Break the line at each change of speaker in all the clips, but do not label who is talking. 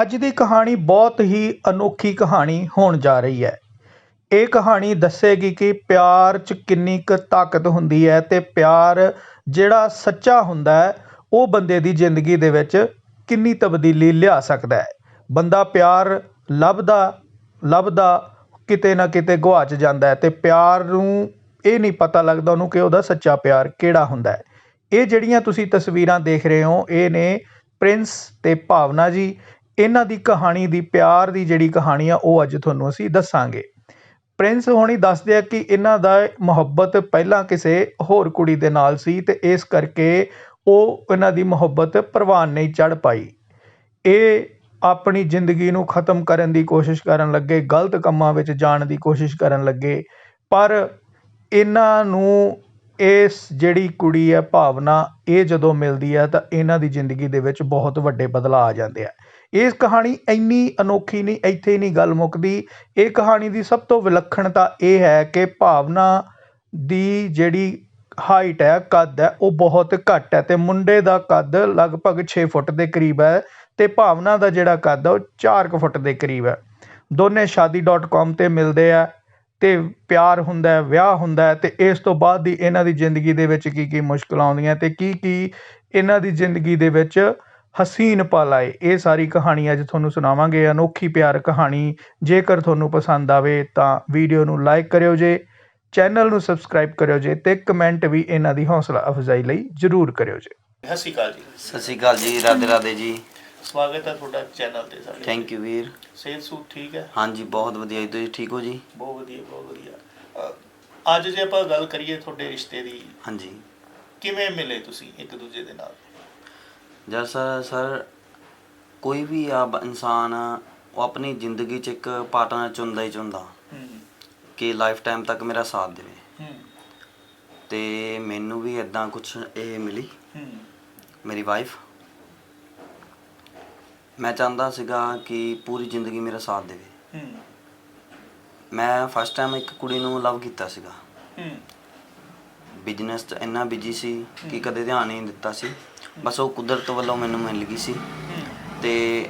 ਅੱਜ ਦੀ ਕਹਾਣੀ ਬਹੁਤ ਹੀ ਅਨੋਖੀ ਕਹਾਣੀ ਹੋਣ ਜਾ ਰਹੀ ਹੈ। ਇਹ ਕਹਾਣੀ ਦੱਸੇਗੀ ਕਿ ਪਿਆਰ 'ਚ ਕਿੰਨੀ ਕੁ ਤਾਕਤ ਹੁੰਦੀ ਹੈ ਤੇ ਪਿਆਰ ਜਿਹੜਾ ਸੱਚਾ ਹੁੰਦਾ ਹੈ, ਉਹ ਬੰਦੇ ਦੀ ਜ਼ਿੰਦਗੀ ਦੇ ਵਿੱਚ ਕਿੰਨੀ ਤਬਦੀਲੀ ਲਿਆ ਸਕਦਾ ਹੈ। ਬੰਦਾ ਪਿਆਰ ਲੱਭਦਾ ਲੱਭਦਾ ਕਿਤੇ ਨਾ ਕਿਤੇ ਗੁਆਚ ਜਾਂਦਾ ਹੈ ਤੇ ਪਿਆਰ ਨੂੰ ਇਹ ਨਹੀਂ ਪਤਾ ਲੱਗਦਾ ਉਹਨੂੰ ਕਿ ਉਹਦਾ ਸੱਚਾ ਪਿਆਰ ਕਿਹੜਾ ਹੁੰਦਾ ਹੈ। ਇਹ ਜਿਹੜੀਆਂ ਤੁਸੀਂ ਤਸਵੀਰਾਂ ਦੇਖ ਰਹੇ ਹੋ, ਇਹ ਨੇ ਪ੍ਰਿੰਸ ਤੇ ਭਾਵਨਾ ਜੀ ਇਹਨਾਂ ਦੀ ਕਹਾਣੀ ਦੀ ਪਿਆਰ ਦੀ ਜਿਹੜੀ ਕਹਾਣੀ ਆ, ਉਹ ਅੱਜ ਤੁਹਾਨੂੰ ਅਸੀਂ ਦੱਸਾਂਗੇ। ਪ੍ਰਿੰਸ ਹੋਣੀ ਦੱਸਦੇ ਆ ਕਿ ਇਹਨਾਂ ਦਾ ਮੁਹੱਬਤ ਪਹਿਲਾਂ ਕਿਸੇ ਹੋਰ ਕੁੜੀ ਦੇ ਨਾਲ ਸੀ ਤੇ ਇਸ ਕਰਕੇ ਉਹ ਇਹਨਾਂ ਦੀ ਮੁਹੱਬਤ ਪ੍ਰਵਾਨ ਨਹੀਂ ਚੜ ਪਾਈ। ਇਹ ਆਪਣੀ ਜ਼ਿੰਦਗੀ ਨੂੰ ਖਤਮ ਕਰਨ ਦੀ ਕੋਸ਼ਿਸ਼ ਕਰਨ ਲੱਗੇ, ਗਲਤ ਕੰਮਾਂ ਵਿੱਚ ਜਾਣ ਦੀ ਕੋਸ਼ਿਸ਼ ਕਰਨ ਲੱਗੇ, ਪਰ ਇਹਨਾਂ ਨੂੰ ਇਸ ਜਿਹੜੀ ਕੁੜੀ ਹੈ ਭਾਵਨਾ ਇਹ ਜਦੋਂ ਮਿਲਦੀ ਹੈ ਤਾਂ ਇਹਨਾਂ ਦੀ ਜ਼ਿੰਦਗੀ ਦੇ ਵਿੱਚ ਬਹੁਤ ਵੱਡੇ ਬਦਲਾਅ ਆ ਜਾਂਦੇ ਆ। ਇਸ ਕਹਾਣੀ ਇੰਨੀ ਅਨੋਖੀ ਨਹੀਂ, ਇੱਥੇ ਨਹੀਂ ਗੱਲ ਮੁੱਕਦੀ। ਇਹ ਕਹਾਣੀ ਦੀ ਸਭ ਤੋਂ ਵਿਲੱਖਣਤਾ ਇਹ ਹੈ ਕਿ ਭਾਵਨਾ ਦੀ ਜਿਹੜੀ ਹਾਈਟ ਹੈ, ਕੱਦ ਹੈ, ਉਹ ਬਹੁਤ ਘੱਟ ਹੈ ਅਤੇ ਮੁੰਡੇ ਦਾ ਕੱਦ ਲਗਭਗ ਛੇ ਫੁੱਟ ਦੇ ਕਰੀਬ ਹੈ ਅਤੇ ਭਾਵਨਾ ਦਾ ਜਿਹੜਾ ਕੱਦ ਹੈ, ਉਹ ਚਾਰ ਕੁ ਫੁੱਟ ਦੇ ਕਰੀਬ ਹੈ। ਦੋਨੇ ਸ਼ਾਦੀ ਡੋਟ shaadi.com ਤੇ ਮਿਲਦੇ ਹੈ ਅਤੇ ਪਿਆਰ ਹੁੰਦਾ ਵਿਆਹ ਹੁੰਦਾ ਅਤੇ ਇਸ ਤੋਂ ਬਾਅਦ ਦੀ ਇਹਨਾਂ ਦੀ ਜ਼ਿੰਦਗੀ ਦੇ ਵਿੱਚ ਕੀ ਕੀ ਮੁਸ਼ਕਲਾਂ ਆਉਂਦੀਆਂ ਅਤੇ ਕੀ ਕੀ ਇਹਨਾਂ ਦੀ ਜ਼ਿੰਦਗੀ ਦੇ ਵਿੱਚ ਹਸੀਨ ਪਲ ਆਏ। ਇਹ ਸਾਰੀ ਕਹਾਣੀ ਅੱਜ ਤੁਹਾਨੂੰ ਸੁਣਾਵਾਂਗੇ। ਅਨੋਖੀ ਪਿਆਰ ਕਹਾਣੀ। ਜੇਕਰ ਤੁਹਾਨੂੰ ਪਸੰਦ ਆਵੇ ਤਾਂ ਵੀਡੀਓ ਨੂੰ ਲਾਈਕ ਕਰਿਓ ਜੇ ਚੈਨਲ ਨੂੰ ਸਬਸਕ੍ਰਾਈਬ ਕਰਿਓ ਜੇ ਤੇ ਕਮੈਂਟ ਵੀ ਇਹਨਾਂ ਦੀ ਹੌਸਲਾ ਅਫਜ਼ਾਈ ਲਈ ਜ਼ਰੂਰ ਕਰਿਓ ਜੇ।
ਸਤਿ ਸ਼੍ਰੀ ਅਕਾਲ ਜੀ।
ਸਤਿ ਸ਼੍ਰੀ ਅਕਾਲ ਜੀ ਰਾਧੇ ਰਾਧੇ ਜੀ।
ਸਵਾਗਤ ਹੈ ਤੁਹਾਡਾ ਚੈਨਲ ਤੇ ਸਾਡੇ
ਥੈਂਕ ਯੂ ਵੀਰ।
ਸਿਹਤ ਸੂਟ ਠੀਕ ਹੈ?
ਹਾਂਜੀ ਬਹੁਤ ਵਧੀਆ ਜੀ। ਤੁਸੀਂ ਠੀਕ ਹੋ ਜੀ?
ਬਹੁਤ ਵਧੀਆ ਬਹੁਤ ਵਧੀਆ। ਅ, ਅੱਜ ਜੇ ਆਪਾਂ ਗੱਲ ਕਰੀਏ ਤੁਹਾਡੇ ਰਿਸ਼ਤੇ ਦੀ
ਹਾਂਜੀ।
ਕਿਵੇਂ ਮਿਲੇ ਤੁਸੀਂ ਇੱਕ ਦੂਜੇ ਦੇ ਨਾਲ?
ਜਦ ਸਰ ਸਰ ਕੋਈ ਵੀ ਆ ਬ- ਇਨਸਾਨ ਆ, ਉਹ ਆਪਣੀ ਜ਼ਿੰਦਗੀ 'ਚ ਇੱਕ ਪਾਰਟਨਰ ਚੁਣਦਾ ਹੀ ਚੁਣਦਾ।
ਹੂੰ।
ਕਿ ਲਾਈਫ ਟਾਈਮ ਤੱਕ ਮੇਰਾ ਸਾਥ ਦੇਵੇ।
ਹੂੰ।
ਤੇ ਮੈਨੂੰ ਵੀ ਇਦਾਂ ਕੁਝ ਇਹ ਮਿਲੀ।
ਹੂੰ।
ਮੇਰੀ ਵਾਈਫ ਮੈਂ ਚਾਹੁੰਦਾ ਸੀਗਾ ਕਿ ਪੂਰੀ ਜ਼ਿੰਦਗੀ ਮੇਰਾ ਸਾਥ ਦੇਵੇ।
ਹੂੰ।
ਮੈਂ ਫਸਟ ਟਾਈਮ ਇੱਕ ਕੁੜੀ ਨੂੰ ਲਵ ਕੀਤਾ ਸੀਗਾ।
ਹੂੰ।
ਬਿਜ਼ਨਸ 'ਚ ਇੰਨਾ ਬਿਜ਼ੀ ਸੀ ਕਿ ਕਦੇ ਧਿਆਨ ਹੀ ਨਹੀਂ ਦਿੱਤਾ ਸੀ। ਬਸ ਉਹ ਕੁਦਰਤ ਵੱਲੋਂ ਮੈਨੂੰ ਮਿਲ ਗਈ ਸੀ। ਤੇ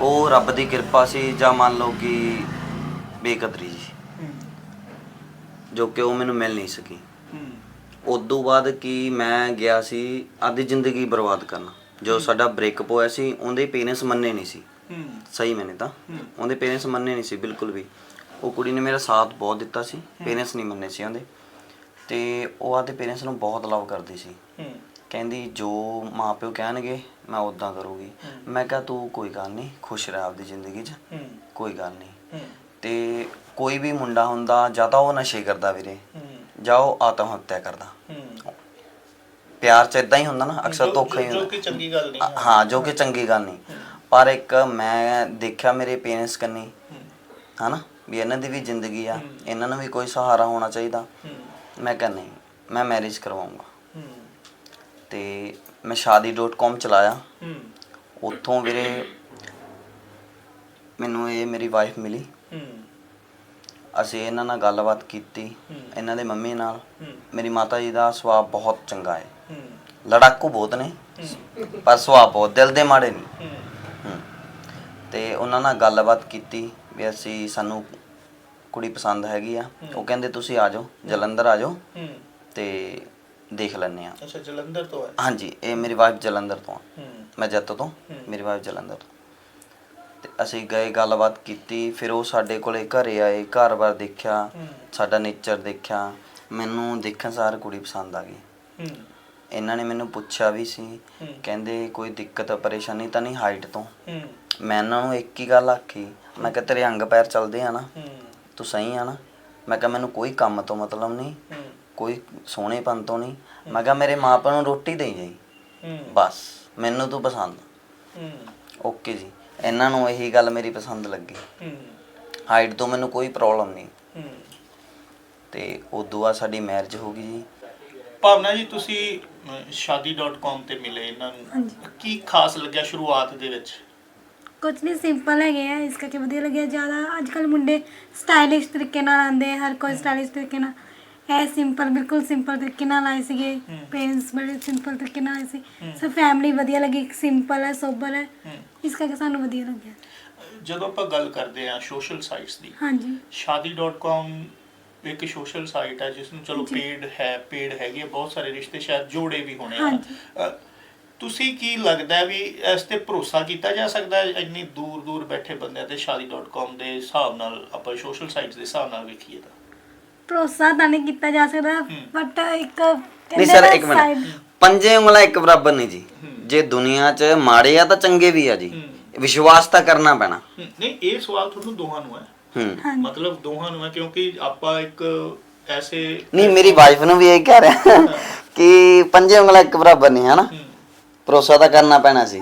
ਉਹ ਰੱਬ ਦੀ ਕਿਰਪਾ ਸੀ ਜਾਂ ਮੰਨ ਲਓ ਕਿ ਬੇਕਦਰੀ ਜੀ, ਜੋ ਕਿ ਉਹ ਮੈਨੂੰ ਮਿਲ ਨਹੀਂ ਸਕੀ।
ਹੂੰ
ਉਦੋਂ ਬਾਅਦ ਕੀ ਮੈਂ ਗਿਆ ਸੀ ਆਦੀ ਜ਼ਿੰਦਗੀ ਬਰਬਾਦ ਕਰਨਾ। ਜੋ ਸਾਡਾ ਬ੍ਰੇਕਅਪ ਹੋਇਆ ਸੀ, ਉਹਦੇ ਪੇਰੈਂਟਸ ਮੰਨੇ ਨਹੀਂ ਸੀ। ਸਹੀ ਮੈਨੇ ਤਾਂ।
ਹੂੰ।
ਉਹਦੇ ਪੇਰੈਂਟਸ ਮੰਨੇ ਨਹੀਂ ਸੀ, ਬਿਲਕੁਲ ਵੀ। ਉਹ ਕੁੜੀ ਨੇ ਮੇਰਾ ਸਾਥ ਬਹੁਤ ਦਿੱਤਾ ਸੀ। ਪੇਰੈਂਟਸ ਨਹੀਂ ਮੰਨੇ ਸੀ ਉਹਦੇ। ਤੇ ਉਹ ਆਦੇ ਪੇਰੈਂਟਸ ਨੂੰ ਬਹੁਤ ਲਵ ਕਰਦੀ ਸੀ। ਕਹਿੰਦੀ ਜੋ ਮਾਪਿਓ ਕਹਿਣਗੇ ਮੈਂ ਉਦਾਂ ਕਰੂਗੀ। ਮੈਂ ਕਿਹਾ ਤੂੰ ਕੋਈ ਗੱਲ ਨਹੀਂ ਖੁਸ਼ ਰਹਿ ਆਪਦੀ ਜ਼ਿੰਦਗੀ 'ਚ।
ਹੂੰ।
ਕੋਈ ਗੱਲ ਨਹੀਂ।
ਹੂੰ।
ਤੇ ਕੋਈ ਵੀ ਮੁੰਡਾ ਹੁੰਦਾ ਜਾਂ ਤਾਂ ਉਹ ਨਸ਼ੇ ਕਰਦਾ ਵੀਰੇ
ਹੂੰ।
ਜਾਂ ਉਹ ਆਤਮ ਹੱਤਿਆ ਕਰਦਾ।
ਹੂੰ।
ਪਿਆਰ 'ਚ ਇਦਾਂ ਹੀ ਹੁੰਦਾ ਨਾ ਅਕਸਰ
ਜੋ-
ਧੋਖਾ ਹੀ
ਜੋ
ਹੁੰਦਾ।
ਕਿ ਚੰਗੀ ਗੱਲ ਨਹੀਂ ਹੈ।
ਹਾਂ ਜੋ ਕਿ ਚੰਗੀ ਗੱਲ ਨਹੀਂ। ਪਰ ਇੱਕ ਮੈਂ ਦੇਖਿਆ ਮੇਰੇ ਪੇਰੈਂਟਸ ਕੰਨੀ
ਹੂੰ।
ਹਨਾ ਵੀ ਇਹਨਾਂ ਦੀ ਵੀ ਜ਼ਿੰਦਗੀ ਆ
ਹੂੰ।
ਇਹਨਾਂ ਨੂੰ ਵੀ ਕੋਈ ਸਹਾਰਾ ਹੋਣਾ ਚਾਹੀਦਾ।
ਹੂੰ।
ਮੈਂ ਕਿਹਾ ਨਹੀਂ ਮੈਂ ਮੈਰਿਜ ਕਰਵਾਉਂਗਾ। ਤੇ ਮੈਂ shaadi.com ਚਲਾਇਆ।
ਹੂੰ।
ਉੱਥੋਂ ਵੀਰੇ ਮੈਨੂੰ ਇਹ ਮੇਰੀ ਵਾਈਫ ਮਿਲੀ।
ਹੂੰ।
ਅਸੀਂ ਇਹਨਾਂ ਨਾਲ ਗੱਲਬਾਤ ਕੀਤੀ। ਇਹਨਾਂ ਦੇ ਮੰਮੀ ਨਾਲ। ਮੇਰੀ ਮਾਤਾ ਜੀ ਦਾ ਸੁਭਾਅ ਬਹੁਤ ਚੰਗਾ ਹੈ।
ਹੂੰ।
ਲੜਾਕੂ ਬਹੁਤ ਨੇ ਪਰ ਸੁਭਾਅ ਬਹੁਤ ਦਿਲ ਦੇ ਮਾੜੇ ਨਹੀਂ
ਹੂੰ।
ਤੇ ਉਹਨਾਂ ਨਾਲ ਗੱਲਬਾਤ ਕੀਤੀ ਵੀ ਅਸੀਂ ਸਾਨੂੰ ਕੁੜੀ ਪਸੰਦ ਹੈਗੀ ਆ। ਉਹ ਕਹਿੰਦੇ ਤੁਸੀਂ ਆ ਜਾਓ ਜਲੰਧਰ ਆ ਜਾਓ।
ਹੂੰ।
ਤੇ ਦੇਖ ਲੈਣੇ ਆ
ਅੱਛਾ ਜਲੰਧਰ ਤੋਂ ਹੈ
ਹਾਂਜੀ ਇਹ ਮੇਰੀ ਵਾਈਫ ਜਲੰਧਰ ਤੋਂ ਆ
ਹੂੰ।
ਮੈਂ ਜੱਤ ਤੋਂ। ਮੇਰੀ ਵਾਈਫ ਜਲੰਧਰ ਤੋਂ। ਤੇ ਅਸੀਂ ਗਏ ਗੱਲਬਾਤ ਕੀਤੀ ਫਿਰ ਉਹ ਸਾਡੇ ਕੋਲੇ ਘਰੇ ਆਏ ਘਰ-ਬਾਰ ਦੇਖਿਆ ਸਾਡਾ ਨੇਚਰ ਦੇਖਿਆ। ਮੈਨੂੰ ਦੇਖਣ ਸਾਰ ਕੁੜੀ ਪਸੰਦ ਆ ਗਈ।
ਹੂੰ।
ਇਹਨਾਂ ਨੇ ਮੈਨੂੰ ਪੁੱਛਿਆ ਵੀ ਸੀ। ਕਹਿੰਦੇ ਕੋਈ ਦਿੱਕਤ ਪਰੇਸ਼ਾਨੀ ਤਾਂ ਨਹੀਂ ਹਾਈਟ ਤੋਂ?
ਹੂੰ।
ਮੈਂ ਇਹਨਾਂ ਨੂੰ ਇੱਕ ਹੀ ਗੱਲ ਆਖੀ ਮੈਂ ਕਿਹਾ ਤੇਰੇ ਅੰਗ ਪੈਰ ਚੱਲਦੇ ਆ ਨਾ।
ਹੂੰ।
ਤੂੰ ਸਹੀ ਆ ਨਾ? ਮੈਂ ਕਿਹਾ ਮੈਨੂੰ ਕੋਈ ਕੰਮ ਤੋਂ ਮਤਲਬ ਨਹੀਂ। ਕੋਈ ਸੋਹਣੇਪਨ ਤੋਂ ਨਹੀਂ। ਮੈਂ ਕਿਹਾ ਮੇਰੇ ਮਾਪਿਆਂ ਨੂੰ ਰੋਟੀ ਦੇਈ ਜਾਈ।
ਹੂੰ।
ਬਸ ਮੈਨੂੰ ਤੂੰ ਪਸੰਦ।
ਹੂੰ।
ਓਕੇ ਜੀ। ਇਹਨਾਂ ਨੂੰ ਇਹੀ ਗੱਲ ਮੇਰੀ ਪਸੰਦ ਲੱਗੀ।
ਹੂੰ।
ਹਾਈਟ ਤੋਂ ਮੈਨੂੰ ਕੋਈ ਪ੍ਰੋਬਲਮ ਨਹੀਂ।
ਹੂੰ।
ਤੇ ਉਦੋਂ ਬਾਅਦ ਸਾਡੀ ਮੈਰਿਜ ਹੋ ਗਈ ਜੀ।
ਭਾਵਨਾ ਜੀ ਤੁਸੀਂ shaadi.com ਤੇ ਮਿਲੇ ਇਹਨਾਂ ਨੂੰ। ਕੀ ਖਾਸ ਲੱਗਿਆ ਸ਼ੁਰੂਆਤ ਦੇ ਵਿੱਚ?
ਕੁਝ ਨਹੀਂ ਸਿੰਪਲ ਹੈਗੇ ਆ। ਇਸ ਕਰਕੇ ਵਧੀਆ ਲੱਗਿਆ ਜ਼ਿਆਦਾ। ਅੱਜ ਕੱਲ ਮੁੰਡੇ ਸਟਾਈਲਿਸ਼ ਤਰੀਕੇ ਨਾਲ ਆਉਂਦੇ ਹਰ ਕੋਈ ਸਟਾਈਲਿਸ਼ ਤਰੀਕੇ ਨਾਲ। ਹੈ ਸਿੰਪਲ ਬਿਲਕੁਲ ਸਿੰਪਲ ਤਰੀਕੇ ਨਾਲ ਆਏ ਸੀਗੇ। ਪੇਰੈਂਟਸ ਬੜੇ ਸਿੰਪਲ ਤਰੀਕੇ ਨਾਲ ਆਏ ਸੀ। ਸਭ ਫੈਮਿਲੀ ਵਧੀਆ ਲੱਗੀ ਸਿੰਪਲ ਹੈ ਸੋਬਰ ਹੈ। ਇਸ ਕਰਕੇ ਸਾਨੂੰ ਵਧੀਆ ਲੱਗਿਆ।
ਜਦੋਂ ਆਪਾਂ ਗੱਲ ਕਰਦੇ ਆ ਸੋਸ਼ਲ ਸਾਈਟਸ ਦੀ
ਹਾਂਜੀ।
shaadi.com ਇੱਕ ਸੋਸ਼ਲ ਸਾਈਟ ਹੈ ਜਿਸ ਨੂੰ ਚਲੋ। ਪੇਡ ਹੈ ਪੇਡ ਹੈਗੀ ਹੈ ਬਹੁਤ ਸਾਰੇ ਰਿਸ਼ਤੇ ਸ਼ਾਇਦ ਜੋੜੇ ਵੀ ਹੋਣੇ ਆ। ਤੁਸੀਂ ਕੀ ਲੱਗਦਾ ਵੀ ਇਸ ਤੇ ਭਰੋਸਾ ਕੀਤਾ ਜਾ ਸਕਦਾ ਹੈ? ਇੰਨੀ ਦੂਰ ਦੂਰ ਬੈਠੇ ਬੰਦਿਆਂ ਤੇ shaadi.com ਦੇ ਹਿਸਾਬ ਨਾਲ ਆਪਾਂ ਸੋਸ਼ਲ ਸਾਈਟਸ ਦੇ ਹਿਸਾਬ ਨਾਲ ਵੇਖੀਏ ਤਾਂ।
ਭਰੋਸਾ ਤਾਂ ਨਹੀਂ ਕੀਤਾ ਜਾ ਸਕਦਾ। ਬਟ ਇੱਕ
ਨਹੀਂ ਸਰ ਇੱਕ ਮਿੰਟ। ਪੰਜੇ ਉਂਗਲਾਂ ਇੱਕ ਬਰਾਬਰ ਨਹੀਂ ਜੀ। ਜੇ ਦੁਨੀਆ 'ਚ ਮਾੜੇ ਆ ਤਾਂ ਚੰਗੇ ਵੀ ਆ ਜੀ। ਵਿਸ਼ਵਾਸ ਤਾਂ ਕਰਨਾ ਪੈਣਾ।
ਨਹੀਂ ਇਹ ਸਵਾਲ ਤੁਹਾਨੂੰ ਦੋਹਾਂ ਨੂੰ ਹੈ। ਮਤਲਬ ਦੋਹਾਂ ਨੂੰ ਹੈ ਕਿਉਂਕਿ ਆਪਾਂ ਇੱਕ ਐਸੇ
ਨਹੀਂ ਮੇਰੀ ਵਾਈਫ ਨੂੰ ਵੀ ਇਹ ਕਹਿ ਰਿਹਾ ਕਿ ਪੰਜੇ ਉਂਗਲਾਂ ਇੱਕ ਬਰਾਬਰ ਨਹੀਂ ਹਨਾ? ਭਰੋਸਾ ਤਾਂ ਕਰਨਾ ਪੈਣਾ ਸੀ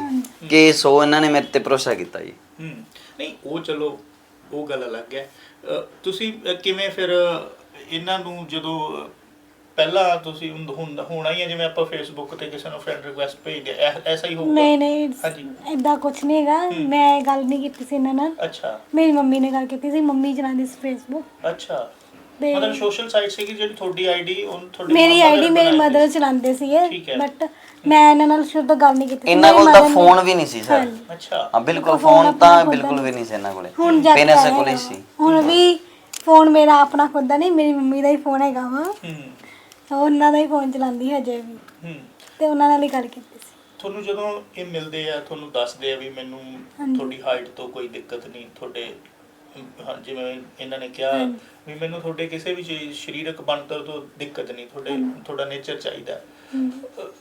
ਕਿ ਸੋ ਇਹਨਾਂ ਨੇ ਮੇਰੇ ਤੇ ਭਰੋਸਾ ਕੀਤਾ ਜੀ।
ਨਹੀਂ ਉਹ ਚਲੋ ਉਹ ਗੱਲ ਅਲੱਗ ਹੈ। ਤੁਸੀਂ ਕਿਵੇਂ ਫਿਰ ਇਹਨਾਂ ਨੂੰ ਜਦੋਂ ਪਹਿਲਾਂ ਤੁਸੀਂ ਹੁਣ- ਹੁਣ ਹੋਣਾ ਹੀ ਹੈ ਜਿਵੇਂ ਆਪਾਂ ਫੇਸਬੁੱਕ ਤੇ ਕਿਸੇ ਨੂੰ ਫਰੈਂਡ ਰਿਕੁਐਸਟ ਭੇਜਦੇ ਆ, ਐ- ਐਸਾ ਹੀ ਹੋਊਗਾ
ਨਹੀਂ ਨਹੀਂ
ਹਾਂਜੀ।
ਇਦਾਂ ਕੁਝ ਨਹੀਂ ਹੈਗਾ। ਮੈਂ ਗੱਲ ਨਹੀਂ ਕੀਤੀ ਸੀ ਇਹਨਾਂ ਨਾਲ
ਅੱਛਾ
ਮੇਰੀ ਮੰਮੀ ਨੇ ਗੱਲ ਕੀਤੀ ਸੀ ਮੰਮੀ ਚਲਾਉਂਦੀ ਸੀ ਫੇਸਬੁੱਕ
ਅੱਛਾ
ਤੇ
ਮਤਲਬ ਸੋਸ਼ਲ ਸਾਈਟ ਸੀਗੀ ਜਿਹੜੀ ਤੁਹਾਡੀ ਆਈਡੀ ਉਹ ਤੁਹਾਡੇ
ਮੇਰੀ
mother
ਆਈਡੀ ਮੇਰੀ
ਬਣਾਈ
ਮਦਰ
ਸੀ।
ਚਲਾਉਂਦੇ ਸੀਗੇ
ਠੀਕ ਹੈ।
ਬਟ ਮੈਂ ਇਹਨਾਂ ਨਾਲ ਸ਼ੁਰੂ ਤੋਂ ਗੱਲ ਨਹੀਂ ਕੀਤੀ ਸੀ।
ਇਹਨਾਂ
ਮੇਰੀ
ਕੋਲ ਤਾਂ
mother ਨੇ-
ਫੋਨ ਵੀ ਨਹੀਂ ਸੀ ਸਰ
ਹਾਂਜੀ।
ਅੱਛਾ
ਹਾਂ ਬਿਲਕੁਲ ਫੋਨ
ਆਪਣਾ
ਤਾਂ
ਖੁਦ
ਬਿਲਕੁਲ ਵੀ ਨਹੀਂ ਸੀ ਇਹਨਾਂ ਕੋਲੇ
ਹੁਣ ਜਦ
ਪੇਰੈਂਟਸ
ਤੱਕ
ਕੋਲੇ ਸੀ
ਹੁਣ ਵੀ ਫੋਨ ਮੇਰਾ ਆਪਣਾ ਖੁਦ ਦਾ ਨਹੀਂ ਮੇਰੀ ਮੰਮੀ ਦਾ ਹੀ ਫੋਨ ਹੈਗਾ ਵਾ।
ਹਮ
ਉਹ ਉਹਨਾਂ ਦਾ ਹੀ ਫੋਨ ਚਲਾਉਂਦੀ ਹੈ ਅਜੇ ਵੀ।
ਹਮ
ਤੇ ਉਹਨਾਂ ਨਾਲ ਹੀ ਗੱਲ ਕੀਤੀ ਸੀ।
ਤੁਹਾਨੂੰ ਜਦੋਂ ਇਹ ਮਿਲਦੇ ਆ ਤੁਹਾਨੂੰ ਦੱਸਦੇ ਆ ਵੀ ਮੈਨੂੰ
ਹਾਂਜੀ।
ਤੁਹਾਡੀ ਹਾਈਟ ਤੋਂ ਕੋਈ ਦਿੱਕਤ ਨਹੀਂ ਤੁਹਾਡੇ ਹਾਂ, ਜਿਵੇਂ ਇਹਨਾਂ ਨੇ ਕਿਹਾ
ਹਾਂਜੀ।
ਵੀ ਮੈਨੂੰ ਤੁਹਾਡੇ ਕਿਸੇ ਵੀ ਚੀਜ਼ ਸਰੀਰਕ ਬਣਤਰ ਤੋਂ ਦਿੱਕਤ ਨਹੀਂ ਤੁਹਾਡੇ ਤੁਹਾਡਾ ਨੇਚਰ ਚਾਹੀਦਾ। ਹੈ।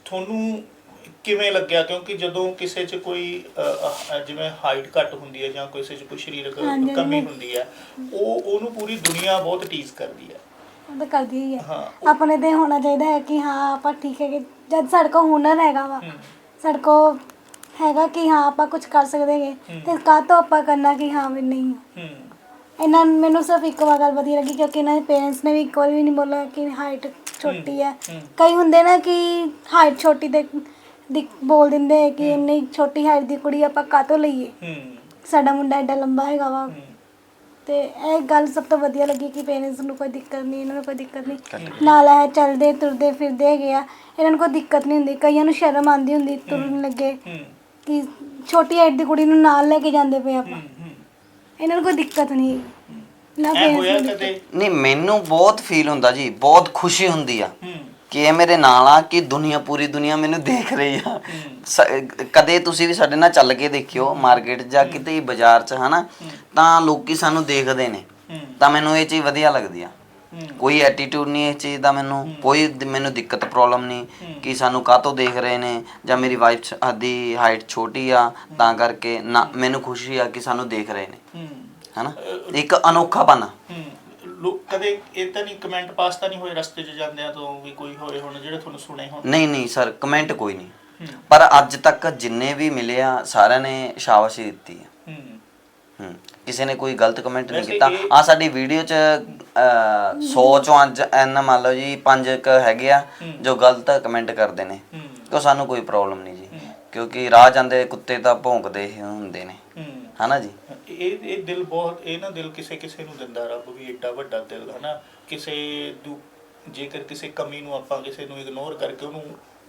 ਤੁਹਾਨੂੰ ਕਿਵੇਂ ਲੱਗਿਆ? ਕਿਉਂਕਿ ਜਦੋਂ ਕਿਸੇ 'ਚ ਕੋਈ ਜਿਵੇਂ ਹਾਈਟ ਘੱਟ ਹੁੰਦੀ ਹੈ ਜਾਂ ਕਿਸੇ 'ਚ ਕੋਈ ਸਰੀਰਕ
ਹਾਂਜੀ,
ਕਮੀ
ਹਾਂਜੀ।
ਹੁੰਦੀ ਹੈ ਉਹ ਉਹਨੂੰ ਪੂਰੀ ਦੁਨੀਆ ਬਹੁਤ ਟੀਜ਼ ਕਰਦੀ ਹੈ।
ਉਹ ਤਾਂ ਕਰਦੀ ਹੀ ਹੈ।
ਹਾਂ
ਆਪਣੇ ਤੇ ਹੋਣਾ ਚਾਹੀਦਾ ਹੈ ਕਿ ਹਾਂ ਆਪਾਂ ਠੀਕ ਹੈ ਕਿ ਜਦ ਸਾਡੇ ਕੋਲ ਹੁਨਰ ਹੈਗਾ ਵਾ
ਹਮ,
ਸਾਡੇ ਕੋਲ ਹੈਗਾ ਕਿ ਹਾਂ ਆਪਾਂ ਕੁਝ ਕਰ ਸਕਦੇ ਹੈਗੇ। ਤੇ ਕਾਹ ਤੋਂ ਆਪਾਂ ਕਰਨਾ ਕਿ ਹਾਂ ਵੀ ਨਹੀਂ।
ਹਮ,
ਇਹਨਾਂ ਨੂੰ- ਮੈਨੂੰ ਸਿਰਫ ਇੱਕ ਵਾਰ ਗੱਲ ਵਧੀਆ ਲੱਗੀ ਕਿਉਂਕਿ ਇਹਨਾਂ ਦੇ ਪੇਰੈਂਟਸ ਨੇ ਵੀ ਇੱਕ ਵਾਰ ਵੀ ਨਹੀਂ ਬੋਲਿਆ ਕਿ ਹਾਈਟ ਛੋਟੀ ਹੈ
ਹਮ।
ਕਈ ਹੁੰਦੇ ਨਾ ਕਿ ਹਾਈਟ ਛੋਟੀ ਦੇ ਦਿਖ ਬੋਲ ਦਿੰਦੇ ਹੈ ਕਿ ਇੰਨੀ ਛੋਟੀ ਹਾਈਟ ਦੀ ਕੁੜੀ ਆਪਾਂ ਕਾਹਤੋਂ ਲਈਏ?
ਹਮ,
ਸਾਡਾ ਮੁੰਡਾ ਐਡਾ ਲੰਬਾ ਹੈਗਾ ਵਾ। ਤੇ ਇਹ ਗੱਲ ਸਭ ਤੋਂ ਵਧੀਆ ਲੱਗੀ ਕਿ ਪੇਰੈਂਟਸ ਨੂੰ ਕੋਈ ਦਿੱਕਤ ਨਹੀਂ ਇਹਨਾਂ ਨੂੰ ਕੋਈ ਦਿੱਕਤ ਨਹੀਂ। ਨਾਲ ਇਹ ਚੱਲਦੇ ਤੁਰਦੇ ਫਿਰਦੇ ਹੈਗੇ ਆ। ਇਹਨਾਂ ਨੂੰ ਕੋਈ ਦਿੱਕਤ ਨਹੀਂ ਹੁੰਦੀ। ਕਈਆਂ ਨੂੰ ਸ਼ਰਮ ਆਉਂਦੀ ਹੁੰਦੀ ਤੁਰਨ ਲੱਗੇ ਕਿ ਛੋਟੀ ਹਾਈਟ ਦੀ ਕੁੜੀ ਨੂੰ ਨਾਲ ਲੈ ਕੇ ਜਾਂਦੇ ਪਏ ਆਪਾਂ। ਇਹਨਾਂ ਨੂੰ ਕੋਈ ਦਿੱਕਤ ਨਹੀਂ। ਨਾ parents
ਹੋਇਆ
ਨੂੰ ਦਿੱਕਤ।
ਕਦੇ?
ਨਹੀਂ ਮੈਨੂੰ ਬਹੁਤ ਫੀਲ ਹੁੰਦਾ ਜੀ। ਬਹੁਤ ਖੁਸ਼ੀ ਹੁੰਦੀ ਆ। ਕਿ ਇਹ ਮੇਰੇ ਨਾਲ ਆ ਕਿ ਦੁਨੀਆ ਪੂਰੀ ਦੁਨੀਆ ਮੈਨੂੰ ਦੇਖ ਰਹੀ ਆ। ਸ- ਕਦੇ ਤੁਸੀਂ ਵੀ ਸਾਡੇ ਨਾਲ ਚੱਲ ਕੇ ਦੇਖਿਓ ਮਾਰਕੀਟ ਜਾਂ ਕਿਤੇ ਬਾਜ਼ਾਰ 'ਚ ਹਨਾ? ਤਾਂ ਲੋਕੀ ਸਾਨੂੰ ਦੇਖਦੇ ਨੇ। ਤਾਂ ਮੈਨੂੰ ਇਹ ਚੀਜ਼ ਵਧੀਆ ਲੱਗਦੀ ਆ। ਕੋਈ ਐਟੀਟਿਊਡ ਨਹੀਂ ਇਸ ਚੀਜ਼ ਦਾ ਮੈਨੂੰ। ਕੋਈ ਦ- ਮੈਨੂੰ ਦਿੱਕਤ ਪ੍ਰੋਬਲਮ ਨਹੀਂ ਕਿ ਸਾਨੂੰ ਕਾਹਤੋਂ ਦੇਖ ਰਹੇ ਨੇ ਜਾਂ ਮੇਰੀ ਵਾਈਫ ਦੀ ਹਾਈਟ ਛੋਟੀ ਆ ਤਾਂ ਕਰਕੇ ਨਾ ਮੈਨੂੰ ਖੁਸ਼ੀ ਆ ਕਿ ਸਾਨੂੰ ਦੇਖ ਰਹੇ ਨੇ। ਹਨਾ? ਇੱਕ ਅਨੋਖਾਪਨ ਆ।
ਕਦੇ ਇਹ ਤਾਂ ਨਹੀਂ ਕਮੈਂਟ ਪਾਸ ਤਾਂ ਨਹੀਂ ਹੋਏ ਰਸਤੇ 'ਚ ਜਾਂਦਿਆਂ ਤੋਂ ਵੀ ਕੋਈ ਹੋਏ ਹੁਣ ਜਿਹੜੇ ਤੁਹਾਨੂੰ ਸੁਣੇ ਹੋਣ?
ਨਹੀਂ ਨਹੀਂ ਸਰ ਕਮੈਂਟ ਕੋਈ ਨਹੀਂ। ਪਰ ਅੱਜ ਤੱਕ ਜਿੰਨੇ ਵੀ ਮਿਲੇ ਆ ਸਾਰਿਆਂ ਨੇ ਸ਼ਾਬਾਸ਼ੀ ਦਿੱਤੀ ਹੂੰ। ਕਿਸੇ ਨੇ ਕੋਈ ਗਲਤ ਕਮੈਂਟ ਨਹੀਂ
ਵੈਸੇ
ਕੀਤਾ।
ਇਹ-
ਆ ਸਾਡੀ ਵੀਡੀਓ 'ਚ 100 ਚੋਂ ਅੱਜ ਐਨ ਮੰਨ ਲਓ ਜੀ ਪੰਜ ਕ ਹੈਗੇ ਆ
ਹੂੰ।
ਜੋ ਗਲਤ ਕਮੈਂਟ ਕਰਦੇ ਨੇ। ਤਾਂ ਸਾਨੂੰ ਕੋਈ ਪ੍ਰੋਬਲਮ ਨਹੀਂ ਜੀ।
ਹੂੰ।
ਕਿਉਂਕਿ ਰਾਹ ਜਾਂਦੇ ਕੁੱਤੇ ਤਾਂ ਭੌਂਕਦੇ ਹੀ ਹੁੰਦੇ ਨੇ। ਹਨਾ ਜੀ?
ਇਹ ਇਹ ਦਿਲ ਬਹੁਤ ਇਹ ਨਾ ਦਿਲ ਕਿਸੇ ਕਿਸੇ ਨੂੰ ਦਿੰਦਾ ਰੱਬ ਵੀ ਏਡਾ ਵੱਡਾ ਦਿਲ ਹਨਾ? ਕਿਸੇ ਦੂ ਜੇਕਰ ਕਿਸੇ ਕਮੀ ਨੂੰ ਆਪਾਂ ਕਿਸੇ ਨੂੰ ਇਗਨੋਰ ਕਰਕੇ ਉਹਨੂੰ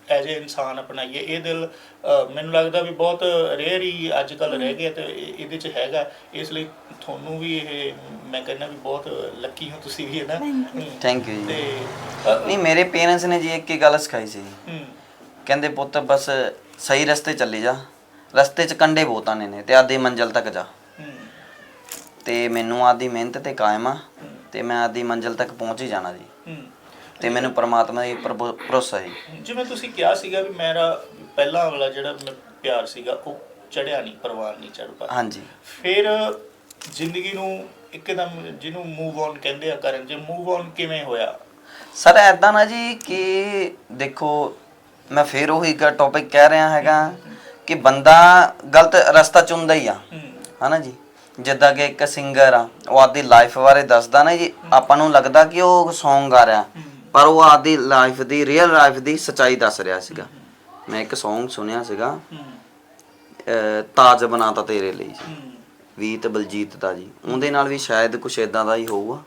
ਐਜ ਏ ਇਨਸਾਨ ਅਪਣਾਈਏ ਇਹ ਦਿਲ ਅ, ਮੈਨੂੰ ਲੱਗਦਾ ਵੀ ਬਹੁਤ ਰੇਅਰ ਹੀ ਅੱਜ ਕੱਲ ਰਹਿ ਗਿਆ ਤੇ ਇਹ- ਇਹਦੇ ਚ ਹੈਗਾ। ਇਸ ਲਈ ਤੁਹਾਨੂੰ ਵੀ ਇਹ ਮੈਂ ਕਹਿੰਦਾ ਵੀ ਬਹੁਤ ਲੱਕੀ ਹੋ ਤੁਸੀਂ ਵੀ ਹੈ। ਨਾ
ਥੈਂਕ ਯੂ ਜੀ
ਅ,
ਨਹੀਂ ਮੇਰੇ ਪੇਰੈਂਟਸ ਨੇ ਜੀ ਇੱਕ ਹੀ ਗੱਲ ਸਿਖਾਈ ਸੀ। ਕਹਿੰਦੇ ਪੁੱਤ ਬਸ ਸਹੀ ਰਸਤੇ ਚੱਲੀ ਜਾ। ਰਸਤੇ 'ਚ ਕੰਡੇ ਬਹੁਤ ਆਨੇ ਨੇ ਤੇ ਆਦੀ ਮੰਜ਼ਲ ਤੱਕ ਜਾ। ਤੇ ਮੈਨੂੰ ਆਦੀ ਮਿਹਨਤ ਤੇ ਕਾਇਮ ਆ ਤੇ ਮੈਂ ਆਦੀ ਮੰਜ਼ਲ ਤੱਕ ਪਹੁੰਚ ਹੀ ਜਾਣਾ ਜੀ। ਤੇ ਮੈਨੂੰ ਪਰਮਾਤਮਾ ਦੀ ਭਰੋ- ਭਰੋਸਾ ਹੈ
ਜਿਵੇਂ ਤੁਸੀਂ ਕਿਹਾ ਸੀਗਾ ਵੀ ਮੇਰਾ ਪਹਿਲਾਂ ਵਾਲਾ ਜਿਹੜਾ ਮੈਂ ਪਿਆਰ ਸੀਗਾ ਉਹ ਚੜਿਆ ਨਹੀਂ ਪ੍ਰਵਾਨ ਨਹੀਂ ਚੜ ਪਾਇਆ।
ਹਾਂਜੀ।
ਫਿਰ ਜ਼ਿੰਦਗੀ ਨੂੰ ਇੱਕਦਮ ਜਿਹਨੂੰ ਮੂਵ ਔਨ ਕਹਿੰਦੇ ਆ ਕਰਨ ਜੇ ਮੂਵ ਔਨ ਕਿਵੇਂ ਹੋਇਆ?
ਸਰ ਐਦਾਂ ਨਾ ਜੀ ਕਿ ਦੇਖੋ ਮੈਂ ਫੇਰ ਉਹੀ ਟੌਪਿਕ ਕਹਿ ਰਿਹਾ ਹੈਗਾ। ਕਿ ਬੰਦਾ ਗਲਤ ਰਸਤਾ ਚੁਣਦਾ ਹੀ ਆ। ਹਨਾ ਜੀ? ਜਿੱਦਾਂ ਕਿ ਇੱਕ ਸਿੰਗਰ ਆ ਉਹ ਆਪਦੀ ਲਾਈਫ ਬਾਰੇ ਦੱਸਦਾ ਨਾ ਜੀ ਆਪਾਂ ਨੂੰ ਲੱਗਦਾ ਕਿ ਉਹ Song ਗਾ ਰਿਹਾ। ਪਰ ਉਹ ਆਪਦੀ ਲਾਈਫ ਦੀ ਰੀਅਲ ਲਾਈਫ ਦੀ ਸਚਾਈ ਦੱਸ ਰਿਹਾ ਸੀਗਾ। ਮੈਂ ਇੱਕ Song ਸੁਣਿਆ ਸੀਗਾ। ਤਾਜ ਬਣਾਤਾ ਤੇਰੇ ਲਈ। ਵੀਤ ਬਲਜੀਤ ਦਾ ਜੀ। ਉਹਦੇ ਨਾਲ ਵੀ ਸ਼ਾਇਦ ਕੁਛ ਇਦਾਂ ਦਾ ਹੀ ਹੋਊਗਾ।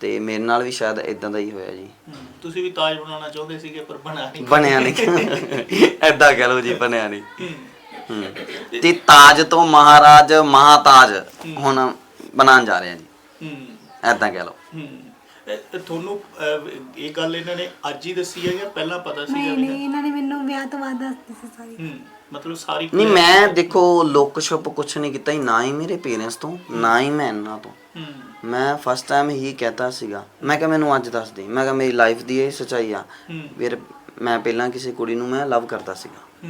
ਤੇ ਮੇਰੇ ਨਾਲ ਵੀ ਸ਼ਾਇਦ ਇਦਾਂ ਦਾ ਹੀ ਹੋਇਆ ਜੀ।
ਤੁਸੀਂ ਵੀ ਤਾਜ ਬਣਾਉਣਾ ਚਾਹੁੰਦੇ ਸੀਗੇ ਪਰ ਬਣਾ ਨਹੀਂ।
ਬਣਿਆ ਨਹੀਂ। ਐਦਾਂ ਕਹਿ ਲਓ ਜੀ ਬਣਿਆ ਨਹੀਂ। ਤੇ ਤਾਜ ਤੋਂ ਮਹਾਰਾਜ ਮਹਾਤਾਜ ਹੁਣ ਬਣਾਉਣ ਜਾ ਰਹੇ ਆ ਜੀ ਐਦਾਂ ਕਹਿ ਲਓ।
ਤੁਹਾਨੂੰ ਇਹ ਗੱਲ ਇਹਨਾਂ ਨੇ ਅੱਜ ਹੀ ਦੱਸੀ ਹੈ ਜਾਂ ਪਹਿਲਾਂ ਪਤਾ ਸੀਗਾ
ਨਹੀਂ ਨਹੀਂ ਇਹਨਾਂ ਨੇ ਮੈਨੂੰ ਵਿਆਹ ਤੋਂ ਬਾਅਦ ਦੱਸਤੀ ਸੀ ਸਾਰੀ।
ਮਤਲਬ ਸਾਰੀ
ਨਹੀਂ ਮੈਂ ਦੇਖੋ ਲੁੱਕ ਛੁਪ ਕੁਛ ਨਹੀਂ ਕੀਤਾ ਜੀ ਨਾ ਹੀ ਮੇਰੇ ਪੇਰੈਂਟਸ ਤੋਂ ਨਾ ਹੀ ਮੈਂ ਇਹਨਾਂ ਤੋਂ। ਮੈਂ ਫਸਟ ਟਾਈਮ ਹੀ ਕਹਤਾ ਸੀਗਾ। ਮੈਂ ਕਿਹਾ ਮੈਨੂੰ ਅੱਜ ਦੱਸ ਦੇ। ਮੈਂ ਕਿਹਾ ਮੇਰੀ ਲਾਈਫ ਦੀ ਇਹ ਸੱਚਾਈ ਆ। ਫਿਰ ਮੈਂ ਪਹਿਲਾਂ ਕਿਸੇ ਕੁੜੀ ਨੂੰ ਮੈਂ ਲਵ ਕਰਦਾ ਸੀਗਾ।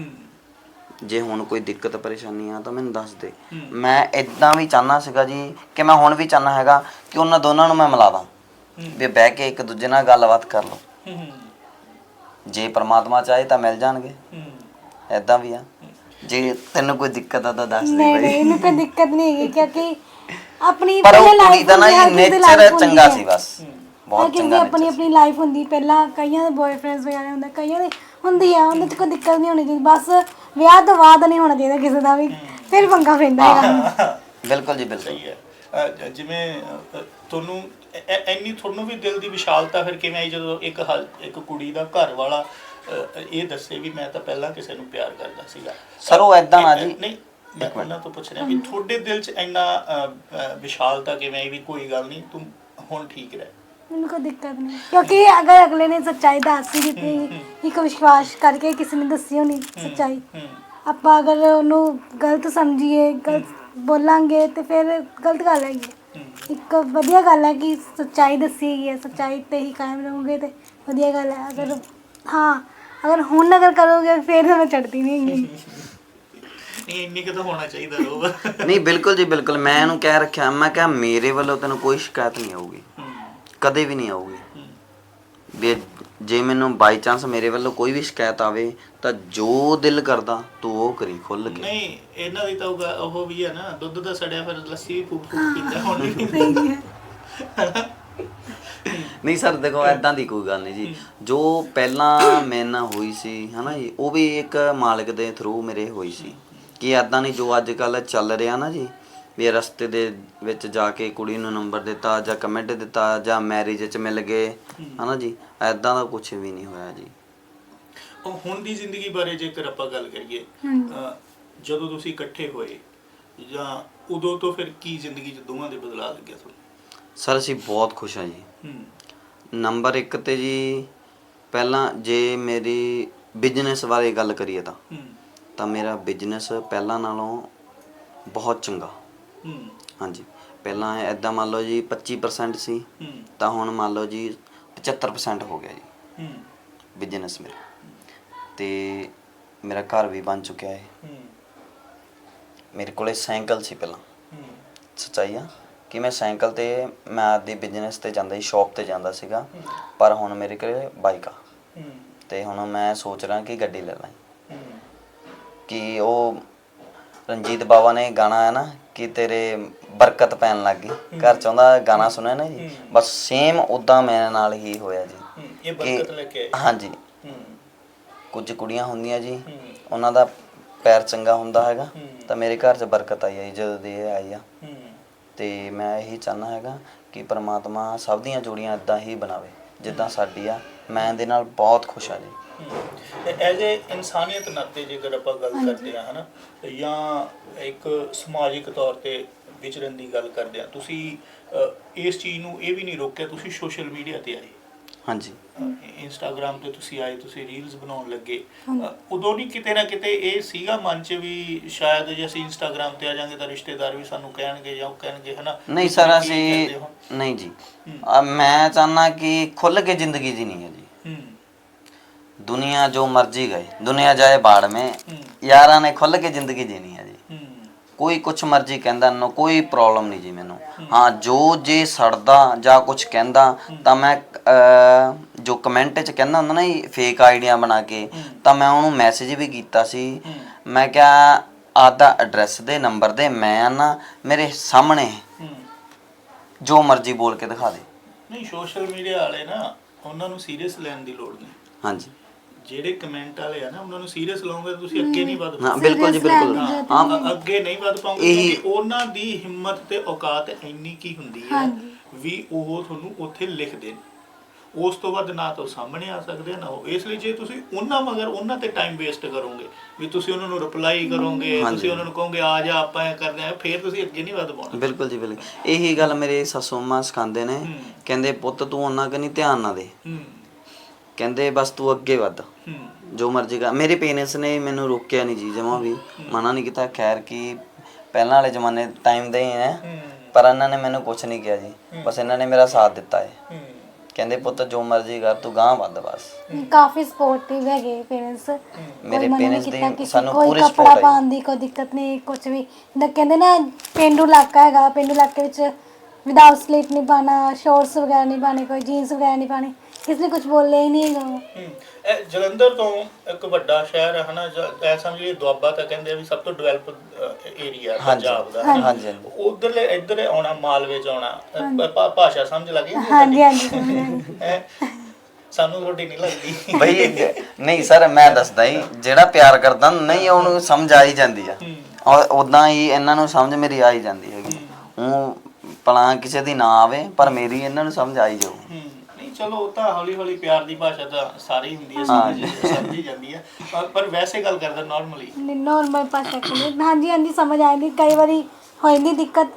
ਜੇ ਹੁਣ ਕੋਈ ਦਿੱਕਤ ਪਰੇਸ਼ਾਨੀ ਆ ਤਾਂ ਮੈਨੂੰ ਦੱਸ ਦੇ।
ਹੂੰ।
ਮੈਂ ਇਦਾਂ ਵੀ ਚਾਹਨਾ ਸੀਗਾ ਜੀ ਕਿ ਮੈਂ ਹੁਣ ਵੀ ਚਾਹਨਾ ਹੈਗਾ ਕਿ ਉਹਨਾਂ ਦੋਨਾਂ ਨੂੰ ਮੈਂ ਮਿਲਾ ਦਾਂ
ਹੂੰ।
ਵੀ ਬਹਿ ਕੇ ਇੱਕ ਦੂਜੇ ਨਾਲ ਗੱਲਬਾਤ ਕਰ ਲਓ। ਜੇ ਪ੍ਰਮਾਤਮਾ ਚਾਹੇ ਤਾਂ ਮਿਲ ਜਾਣਗੇ। ਐਦਾਂ ਵੀ ਆ। ਜੇ ਤੈਨੂੰ ਕੋਈ ਦਿੱਕਤ ਆ ਤਾਂ ਦੱਸ ਦੇ
ਨਹੀਂ
ਬਾਈ।
ਨਹੀਂ ਇਹਨੂੰ ਕੋਈ ਦਿੱਕਤ ਨਹੀਂ ਹੈਗੀ ਕਿਉਂਕਿ ਆਪਣੀ
ਪਰ ਉਹ
ਪਹਿਲਾਂ
ਕੁੜੀ ਦਾ ਨਾ
ਹੁੰਦੀ ਹੈ,
ਜੀ
ਹਰ ਕਿਸੇ ਦੀ
ਨੇਚਰ ਚੰਗਾ। ਸੀ ਬਸ। ਬਹੁਤ ਚੰਗਾ
ਆਪਣੀ
nature।
ਆਪਣੀ ਲਾਈਫ ਹੁੰਦੀ ਪਹਿਲਾਂ ਕਈਆਂ ਦੇ ਬॉयਫ੍ਰੈਂਡਸ ਵਗੈਰਾ ਹੁੰਦਾ ਕਈਆਂ ਦੇ ਹੁੰਦੀ ਆ ਉਹਦੇ 'ਚ ਕੋਈ ਦਿੱਕਤ ਨਹੀਂ ਹੋਣੀ ਚਾਹੀਦੀ। ਬਸ ਵਿਆਹ ਤੋਂ ਬਾਅਦ ਨਹੀਂ ਹੋਣਾ ਚਾਹੀਦਾ ਕਿਸੇ ਦਾ ਵੀ ਫਿਰ ਪੰਗਾ ਪੈਂਦਾ ਹੈਗਾ।
ਬਿਲਕੁਲ ਜੀ ਬਿਲਕੁਲ।
ਸਹੀ ਹੈ। ਅਹ, ਜ- ਜਿਵੇਂ ਅਹ, ਤੁਹਾਨੂੰ ਐ- ਤੁਹਾਨੂੰ ਵੀ ਦਿਲ ਦੀ ਵਿਸ਼ਾਲਤਾ ਫਿਰ ਕਿਵੇਂ ਆਈ ਜਦੋਂ ਇੱਕ ਹਲ- ਇੱਕ ਕੁੜੀ ਦਾ ਘਰ ਵਾਲਾ ਇਹ ਦੱਸੇ ਵੀ ਮੈਂ ਤਾਂ ਪਹਿਲਾਂ ਕਿਸੇ ਨੂੰ ਪਿਆਰ ਕਰਦਾ ਸੀਗਾ।
ਸਰ, ਉਹ ਏਦਾਂ ਨਾ ਜੀ-
ਨਹੀਂ ਮੈਂ ਉਹਨਾਂ ਤੋਂ ਪੁੱਛ ਰਿਹਾ ਵੀ ਤੁਹਾਡੇ ਦਿਲ 'ਚ ਇੰਨਾ ਵਿਸ਼ਾਲਤਾ ਕਿਵੇਂ ਆਈ ਵੀ ਕੋਈ ਗੱਲ ਨਹੀਂ ਤੂੰ ਹੁਣ ਠੀਕ ਰਹਿ।
ਮੈਨੂੰ ਕੋਈ ਦਿੱਕਤ ਨਹੀਂ। ਕਿਉਂਕਿ ਅਗਰ ਅਗਲੇ ਨੇ ਸੱਚਾਈ ਦੱਸੀ ਦਿੱਤੀ ਇੱਕ ਵਿਸ਼ਵਾਸ ਕਰਕੇ ਕਿਸੇ ਨੇ ਦੱਸੀ ਹੋਣੀ ਸੱਚਾਈ
ਹੂੰ।
ਆਪਾਂ ਅਗਰ ਉਹਨੂੰ ਗਲਤ ਸਮਝੀਏ ਗਲਤ ਬੋਲਾਂਗੇ ਤੇ ਫਿਰ ਗਲਤ ਗੱਲ ਹੈਗੀ ਹੈ। ਇੱਕ ਵਧੀਆ ਗੱਲ ਹੈ ਕਿ ਸੱਚਾਈ ਦੱਸੀ ਗਈ ਹੈ ਸੱਚਾਈ ਤੇ ਹੀ ਕਾਇਮ ਰਹੋਗੇ ਤੇ ਵਧੀਆ ਗੱਲ ਹੈ। ਅਗਰ ਹਾਂ ਅਗਰ ਹੁਣ ਅਗਰ ਕਰੋਗੇ ਫਿਰ ਤਾਂ ਮੈਂ ਚੜਦੀ ਨਹੀਂ ਹੈਗੀ।
ਨਹੀਂ ਇੰਨੀ ਕੁ ਤਾਂ ਹੋਣਾ ਚਾਹੀਦਾ ਰੋਬ
ਨਹੀਂ ਬਿਲਕੁਲ ਜੀ ਬਿਲਕੁਲ। ਮੈਂ ਇਹਨੂੰ ਕਹਿ ਰੱਖਿਆ ਮੈਂ ਕਿਹਾ ਮੇਰੇ ਵੱਲੋਂ ਤੈਨੂੰ ਕੋਈ ਸ਼ਿਕਾਇਤ ਨਹੀਂ ਆਊਗੀ। ਕਦੇ ਵੀ ਨਹੀਂ ਆਊਗੀ। ਵੀ ਜੇ ਮੈਨੂੰ ਬਾਈ ਚਾਂਸ ਮੇਰੇ ਵੱਲੋਂ ਕੋਈ ਵੀ ਸ਼ਿਕਾਇਤ ਆਵੇ ਤਾਂ ਜੋ ਦਿਲ ਕਰਦਾ ਤੂੰ ਉਹ ਕਰੀ ਖੁੱਲ ਕੇ।
ਨਹੀਂ ਇਹਨਾਂ ਦੀ ਤਾਂ ਉਹ ਗ- ਉਹ ਵੀ ਹੈ ਨਾ ਦੁੱਧ ਦਾ ਸੜਿਆ ਫਿਰ ਲੱਸੀ ਵੀ ਫੂਕ ਫੂਕ ਪੀਂਦਾ ਹੁਣ ਨਹੀਂ।
ਸਹੀ ਹੈ।
ਨਹੀਂ ਸਰ ਦੇਖੋ ਐਦਾਂ ਦੀ ਕੋਈ ਗੱਲ ਨਹੀਂ ਜੀ। ਜੋ ਪਹਿਲਾਂ ਮੇਰੇ ਨਾਲ ਹੋਈ ਸੀ ਹਨਾ ਜੀ ਉਹ ਵੀ ਇੱਕ ਮਾਲਕ ਦੇ ਥਰੂ ਮੇਰੇ ਹੋਈ ਸੀ। ਕਿ ਐਦਾਂ ਨਹੀਂ ਜੋ ਅੱਜ ਕੱਲ ਚੱਲ ਰਿਹਾ ਨਾ ਜੀ ਵੀ ਰਸਤੇ ਦੇ ਵਿੱਚ ਜਾ ਕੇ ਕੁੜੀ ਨੂੰ ਨੰਬਰ ਦਿੱਤਾ ਜਾਂ ਕਮੈਂਟ ਦਿੱਤਾ ਜਾਂ ਮੈਰਿਜ 'ਚ ਮਿਲ ਗਏ ਹਨਾ ਜੀ ਐਦਾਂ ਦਾ ਕੁਝ ਵੀ ਨਹੀਂ ਹੋਇਆ ਜੀ।
ਉਹ ਹੁਣ ਦੀ ਜ਼ਿੰਦਗੀ ਬਾਰੇ ਜੇਕਰ ਆਪਾਂ ਗੱਲ ਕਰੀਏ ਜਦੋਂ ਤੁਸੀਂ ਇਕੱਠੇ ਹੋਏ ਜਾਂ ਉਦੋਂ ਤੋਂ ਫਿਰ ਕੀ ਜ਼ਿੰਦਗੀ 'ਚ ਦੋਵਾਂ ਦੇ ਬਦਲਾਅ ਲੱਗਿਆ ਤੁਹਾਨੂੰ?
ਸਰ ਅਸੀਂ ਬਹੁਤ ਖੁਸ਼ ਹਾਂ ਜੀ।
ਹੂੰ।
ਨੰਬਰ 1 ਤੇ ਜੀ ਪਹਿਲਾਂ ਜੇ ਮੇਰੀ ਬਿਜ਼ਨਸ ਬਾਰੇ ਗੱਲ ਕਰੀਏ ਤਾਂ
ਹੂੰ।
ਤਾਂ ਮੇਰਾ ਬਿਜ਼ਨਸ ਪਹਿਲਾਂ ਨਾਲੋਂ ਬਹੁਤ ਚੰਗਾ।
ਹੂੰ।
ਹਾਂਜੀ। ਪਹਿਲਾਂ ਐਦਾਂ ਮੰਨ ਲਓ ਜੀ 25% ਸੀ
ਹੂੰ।
ਤਾਂ ਹੁਣ ਮੰਨ ਲਓ ਜੀ 75% ਹੋ ਗਿਆ ਜੀ।
ਹੂੰ।
ਬਿਜ਼ਨਸ ਮੇਰਾ। ਤੇ ਮੇਰਾ ਘਰ ਵੀ ਬਣ ਚੁੱਕਿਆ ਹੈ
ਹੂੰ।
ਮੇਰੇ ਕੋਲੇ ਸਾਈਕਲ ਸੀ ਪਹਿਲਾਂ।
ਹੂੰ।
ਸੱਚਾਈ ਆ? ਕਿ ਮੈਂ ਸਾਈਕਲ ਤੇ ਮੈਂ ਆਪਦੀ ਬਿਜ਼ਨਸ ਤੇ ਜਾਂਦਾ ਸੀ ਸ਼ਾਪ ਤੇ ਜਾਂਦਾ ਸੀਗਾ। ਪਰ ਹੁਣ ਮੇਰੇ ਕੋਲੇ ਬਾਈਕ ਆ। ਤੇ ਹੁਣ ਮੈਂ ਸੋਚ ਰਿਹਾ ਕਿ ਗੱਡੀ ਲੈ ਲਾਂ। ਕਿ ਉਹ ਰਣਜੀਤ ਬਾਵਾ ਨੇ ਗਾਣਾ ਹੈ ਨਾ ਕਿ ਤੇਰੇ ਬਰਕਤ ਪੈਣ ਲੱਗ ਗਈ। ਘਰ ਚ ਉਹਦਾ ਗਾਣਾ ਸੁਣਿਆ ਨਾ ਜੀ? ਬਸ ਸੇਮ ਉਦਾਂ ਮੇਰੇ ਨਾਲ ਹੀ ਹੋਇਆ ਜੀ।
ਇਹ
ਕਿ-
ਬਰਕਤ ਲੈ ਕੇ ਆਏ।
ਹਾਂਜੀ। ਕੁਝ ਕੁੜੀਆਂ ਹੁੰਦੀਆਂ ਜੀ ਉਹਨਾਂ ਦਾ ਪੈਰ ਚੰਗਾ ਹੁੰਦਾ ਹੈਗਾ। ਤਾਂ ਮੇਰੇ ਘਰ 'ਚ ਬਰਕਤ ਆਈ ਹੈ ਜਦੋਂ ਦੀ ਇਹ ਆਈ ਆ।
ਹੂੰ
ਤੇ ਮੈਂ ਇਹੀ ਚਾਹਨਾ ਹੈਗਾ ਕਿ ਪ੍ਰਮਾਤਮਾ ਸਭ ਦੀਆਂ ਜੋੜੀਆਂ ਇਦਾਂ ਹੀ ਬਣਾਵੇ ਜਿੱਦਾਂ ਸਾਡੀ ਆ। ਮੈਂ ਇਹਦੇ ਨਾਲ ਬਹੁਤ ਖੁਸ਼ ਆ ਜੀ।
ਐਜ਼ ਏ ਇਨਸਾਨੀਅਤ ਨਾਤੇ ਜੇਕਰ ਆਪਾਂ ਗੱਲ ਕਰਦੇ ਆ ਹਨਾ ਜਾਂ ਇੱਕ ਸਮਾਜਿਕ ਤੌਰ ਤੇ ਵਿਚਰਨ ਦੀ ਗੱਲ ਕਰਦੇ ਆ ਤੁਸੀਂ ਇਸ ਚੀਜ਼ ਨੂੰ ਇਹ ਵੀ ਨਹੀਂ ਰੋਕਿਆ ਤੁਸੀਂ ਸੋਸ਼ਲ ਮੀਡੀਆ ਤੇ ਆਏ।
ਹਾਂਜੀ।
ਇੰਸਟਾਗ੍ਰam ਤੇ ਤੁਸੀਂ ਆਏ ਤੁਸੀਂ ਰੀਲਸ ਬਣਾਉਣ ਲੱਗੇ। ਉਦੋਂ ਨਹੀਂ ਕਿਤੇ ਨਾ ਕਿਤੇ ਇਹ ਸੀਗਾ ਮਨ 'ਚ ਵੀ ਸ਼ਾਇਦ ਜੇ ਅਸੀਂ ਇੰਸਟਾਗ੍ਰam ਤੇ ਆ ਜਾਾਂਗੇ ਤਾਂ ਰਿਸ਼ਤੇਦਾਰ ਵੀ ਸਾਨੂੰ ਕਹਿਣਗੇ ਜਾਂ ਉਹ ਕਹਿਣਗੇ ਹਨਾ?
ਨਹੀਂ ਸਰ
ਤੁਸੀਂ ਕੀ
ਅਸੀਂ
ਹੋ?
ਨਹੀਂ ਜੀ। ਮੈਂ ਚਾਹਨਾ ਕਿ ਖੁੱਲ ਕੇ ਜ਼ਿੰਦਗੀ ਜੀਣੀ ਹੈ ਜੀ।
ਹੂੰ।
ਦੁਨੀਆ ਜੋ ਮਰਜ਼ੀ ਗਏ ਦੁਨੀਆ ਜਾਏ ਬਾੜ ਮੇ
ਹੂੰ।
ਯਾਰਾਂ ਨੇ ਖੁੱਲ ਕੇ ਜ਼ਿੰਦਗੀ ਜੀਣੀ ਹੈ ਜੀ।
ਹੂੰ
ਕੋਈ ਕੁਛ ਮਰਜ਼ੀ ਕਹਿੰਦਾ ਨਾ ਕੋਈ ਪ੍ਰੋਬਲਮ ਨਹੀਂ ਜੀ ਮੈਨੂੰ। ਹਾਂ ਜੋ ਜੇ ਸੜਦਾ ਜਾਂ ਕੁਛ ਕਹਿੰਦਾ ਤਾਂ ਮੈਂ ਅਹ, ਜੋ ਕਮੈਂਟ 'ਚ ਕਹਿੰਦਾ ਹੁੰਦਾ ਨਾ ਫੇਕ ਆਈਡੀਆਂ ਬਣਾ ਕੇ ਤਾਂ ਮੈਂ ਉਹਨੂੰ ਮੈਸੇਜ ਵੀ ਕੀਤਾ ਸੀ। ਮੈਂ ਕਿਹਾ ਆਦਾ ਐਡਰੈਸ ਦੇ ਨੰਬਰ ਦੇ ਮੈਂ ਨਾ ਮੇਰੇ ਸਾਹਮਣੇ
ਹੂੰ
ਜੋ ਮਰਜ਼ੀ ਬੋਲ ਕੇ ਦਿਖਾ ਦੇ।
ਨਹੀਂ ਸੋਸ਼ਲ ਮੀਡੀਆ ਵਾਲੇ ਨਾ ਉਹਨਾਂ ਨੂੰ ਸੀਰੀਅਸ ਲੈਣ ਦੀ ਲੋੜ ਨਹੀਂ।
ਹਾਂਜੀ।
ਜਿਹੜੇ ਕਮੈਂਟ ਵਾਲੇ ਆ ਨਾ ਉਹਨਾਂ ਨੂੰ ਸੀਰੀਅਸ ਲਓਗੇ ਤੁਸੀਂ ਅੱਗੇ ਨਹੀਂ ਵਧ
ਹਾਂ
ਪਾਓਗੇ
ਬਿਲਕੁਲ ਜੀ ਬਿਲਕੁਲ।
ਹਾਂ, ਅੱਗੇ ਨਹੀਂ ਵਧ ਪਾਉਂਗੇ ਕਿਉਂਕਿ ਉਹਨਾਂ ਦੀ ਹਿੰਮਤ ਤੇ ਔਕਾਤ ਇੰਨੀ ਕੀ ਹੁੰਦੀ ਹੈ। ਵੀ ਉਹ ਤੁਹਾਨੂੰ ਉੱਥੇ ਲਿਖ ਦੇਣ ਉਸ ਤੋਂ ਬਾਅਦ ਨਾ ਤਾਂ ਸਾਹਮਣੇ ਆ ਸਕਦੇ ਨਾ ਉਹ ਇਸ ਲਈ ਜੇ ਤੁਸੀਂ ਉਹਨਾਂ ਮਗਰ ਉਹਨਾਂ ਤੇ ਟਾਈਮ ਵੇਸਟ ਕਰੋਗੇ ਵੀ ਤੁਸੀਂ ਉਹਨਾਂ ਨੂੰ ਰਿਪਲਾਈ ਕਰੋਗੇ। ਤੁਸੀਂ ਉਹਨਾਂ ਨੂੰ ਕਹੋਗੇ ਆ ਜਾ ਆਪਾਂ ਇਹ ਕਰਦੇ ਆ। ਫੇਰ ਤੁਸੀਂ ਅੱਗੇ ਨਹੀਂ ਵਧ ਪਾਉਣਾ।
ਬਿਲਕੁਲ ਜੀ ਬਿਲਕੁਲ। ਇਹੀ ਗੱਲ ਮੇਰੇ ਸੱਸੂ ਮਾਂ ਸਿਖਾਉਂਦੇ ਨੇ। ਕਹਿੰਦੇ ਪੁੱਤ ਤੂੰ ਉਹਨਾਂ ਕਨੀ ਧਿਆਨ ਨਾ ਦੇ।
ਹੂੰ
ਕਹਿੰਦੇ ਬਸ ਤੂੰ ਅੱਗੇ ਵੱਧ। ਜੋ ਮਰਜ਼ੀ ਕਰ। ਮੇਰੇ ਪੇਰੈਂਟਸ ਨੇ ਮੈਨੂੰ ਰੋਕਿਆ ਨਹੀਂ ਜੀ ਜਮਾ ਵੀ। ਮਨਾ ਨਹੀਂ ਕੀਤਾ। ਖੈਰ ਕਿ ਪਹਿਲਾਂ ਵਾਲੇ ਜ਼ਮਾਨੇ ਟਾਈਮ ਦੇ ਹੀ ਹੈ। ਪਰ ਇਹਨਾਂ ਨੇ ਮੈਨੂੰ ਕੁਝ ਨਹੀਂ ਕਿਹਾ ਜੀ। ਬਸ ਇਹਨਾਂ ਨੇ ਮੇਰਾ ਸਾਥ ਦਿੱਤਾ ਹੈ। ਕਹਿੰਦੇ ਪੁੱਤ ਜੋ ਮਰਜ਼ੀ ਕਰ ਤੂੰ ਗਾਂ ਵੱਧ ਬਸ।
ਕਾਫੀ ਸਪੋਰਟਿਵ ਹੈਗੇ ਪੇਰੈਂਟਸ
ਮੇਰੇ parents ਦੀ ਸਾਨੂੰ ਪੂਰੀ support ਹੈ।
ਪਾਉਣ ਦੀ ਕੋਈ ਦਿੱਕਤ ਨਹੀਂ ਕੁਝ ਵੀ। ਕਹਿੰਦੇ ਨਾ ਪਿੰਡੂ ਇਲਾਕਾ ਹੈਗਾ ਪਿੰਡੂ ਇਲਾਕੇ ਵਿੱਚ ਨਹੀਂ ਪਾਣਾ ਸ਼ੋਰਟਸ ਵਗੈਰਾ ਨਹੀਂ ਪਾਣੇ ਕੋਈ ਜੀਨਸ ਵਗੈਰਾ ਨਹੀਂ ਪਾਣੀ ਕਿਸੇ ਨੇ ਕੁਝ ਬੋਲਿਆ ਹੀ ਨਹੀਂ ਹੈਗਾ ਉਹ।
ਹਮ, ਇਹ ਜਲੰਧਰ ਤੋਂ ਇੱਕ ਵੱਡਾ ਸ਼ਹਿਰ ਹੈ ਹਨਾ ਜ- ਐ ਸਮਝੀਏ ਦੁਆਬਾ ਤਾਂ ਕਹਿੰਦੇ ਆ ਵੀ ਸਭ ਤੋਂ ਡਿਵੈਲਪ ਏਰੀਆ
ਹਾਂਜੀ
ਪੰਜਾਬ ਦਾ
ਹਾਂਜੀ।
ਹਾਂਜੀ
ਉਧਰਲੇ ਇੱਧਰ ਆਉਣਾ ਮਾਲਵੇ ਚ ਆਉਣਾ ਅ, ਭਾ- ਭਾਸ਼ਾ ਸਮਝ ਲੱਗੀ
ਹਾਂਜੀ ਹਾਂਜੀ ਸਮਝ ਆ ਗਈ।
ਸਾਨੂੰ ਤੁਹਾਡੀ ਨਹੀਂ ਲੱਗਦੀ
ਬਈ ਜ- ਨਹੀਂ ਸਰ ਮੈਂ ਦੱਸਦਾ ਹੀ ਜਿਹੜਾ ਪਿਆਰ ਕਰਦਾ ਨਹੀਂ ਉਹਨੂੰ ਸਮਝ ਆ ਹੀ ਜਾਂਦੀ ਆ
ਹਮ,
ਔਰ ਉਦਾਂ ਹੀ ਇਹਨਾਂ ਨੂੰ ਸਮਝ ਮੇਰੀ ਆ ਹੀ ਜਾਂਦੀ ਹੈਗੀ ਉਹ ਭਲਾ ਕਿਸੇ ਦੀ ਨਾ ਆਵੇ ਪਰ ਮੇਰੀ ਇਹਨਾਂ ਨੂੰ ਸਮਝ ਆ ਹੀ ਜਾਊ
ਨਹੀਂ ਚਲੋ ਉਹ ਤਾਂ ਹੌਲੀ ਹੌਲੀ ਪਿਆਰ ਦੀ ਭਾਸ਼ਾ ਤਾਂ ਸਾਰੀ ਹੁੰਦੀ ਹੈ। ਸਮਝ ਸਮਝੀ ਜਾਂਦੀ ਹੈ। ਪਰ- ਪਰ ਵੈਸੇ ਗੱਲ ਕਰਦਾ ਨਾਰਮਲੀ
ਨੋਰਮਲ ਭਾਸ਼ਾ ਕਹਿੰਦੇ ਹਾਂਜੀ ਹਾਂਜੀ ਸਮਝ ਆ ਜਾਂਦੀ ਕਈ ਵਾਰੀ ਹੋ ਜਾਂਦੀ ਦਿੱਕਤ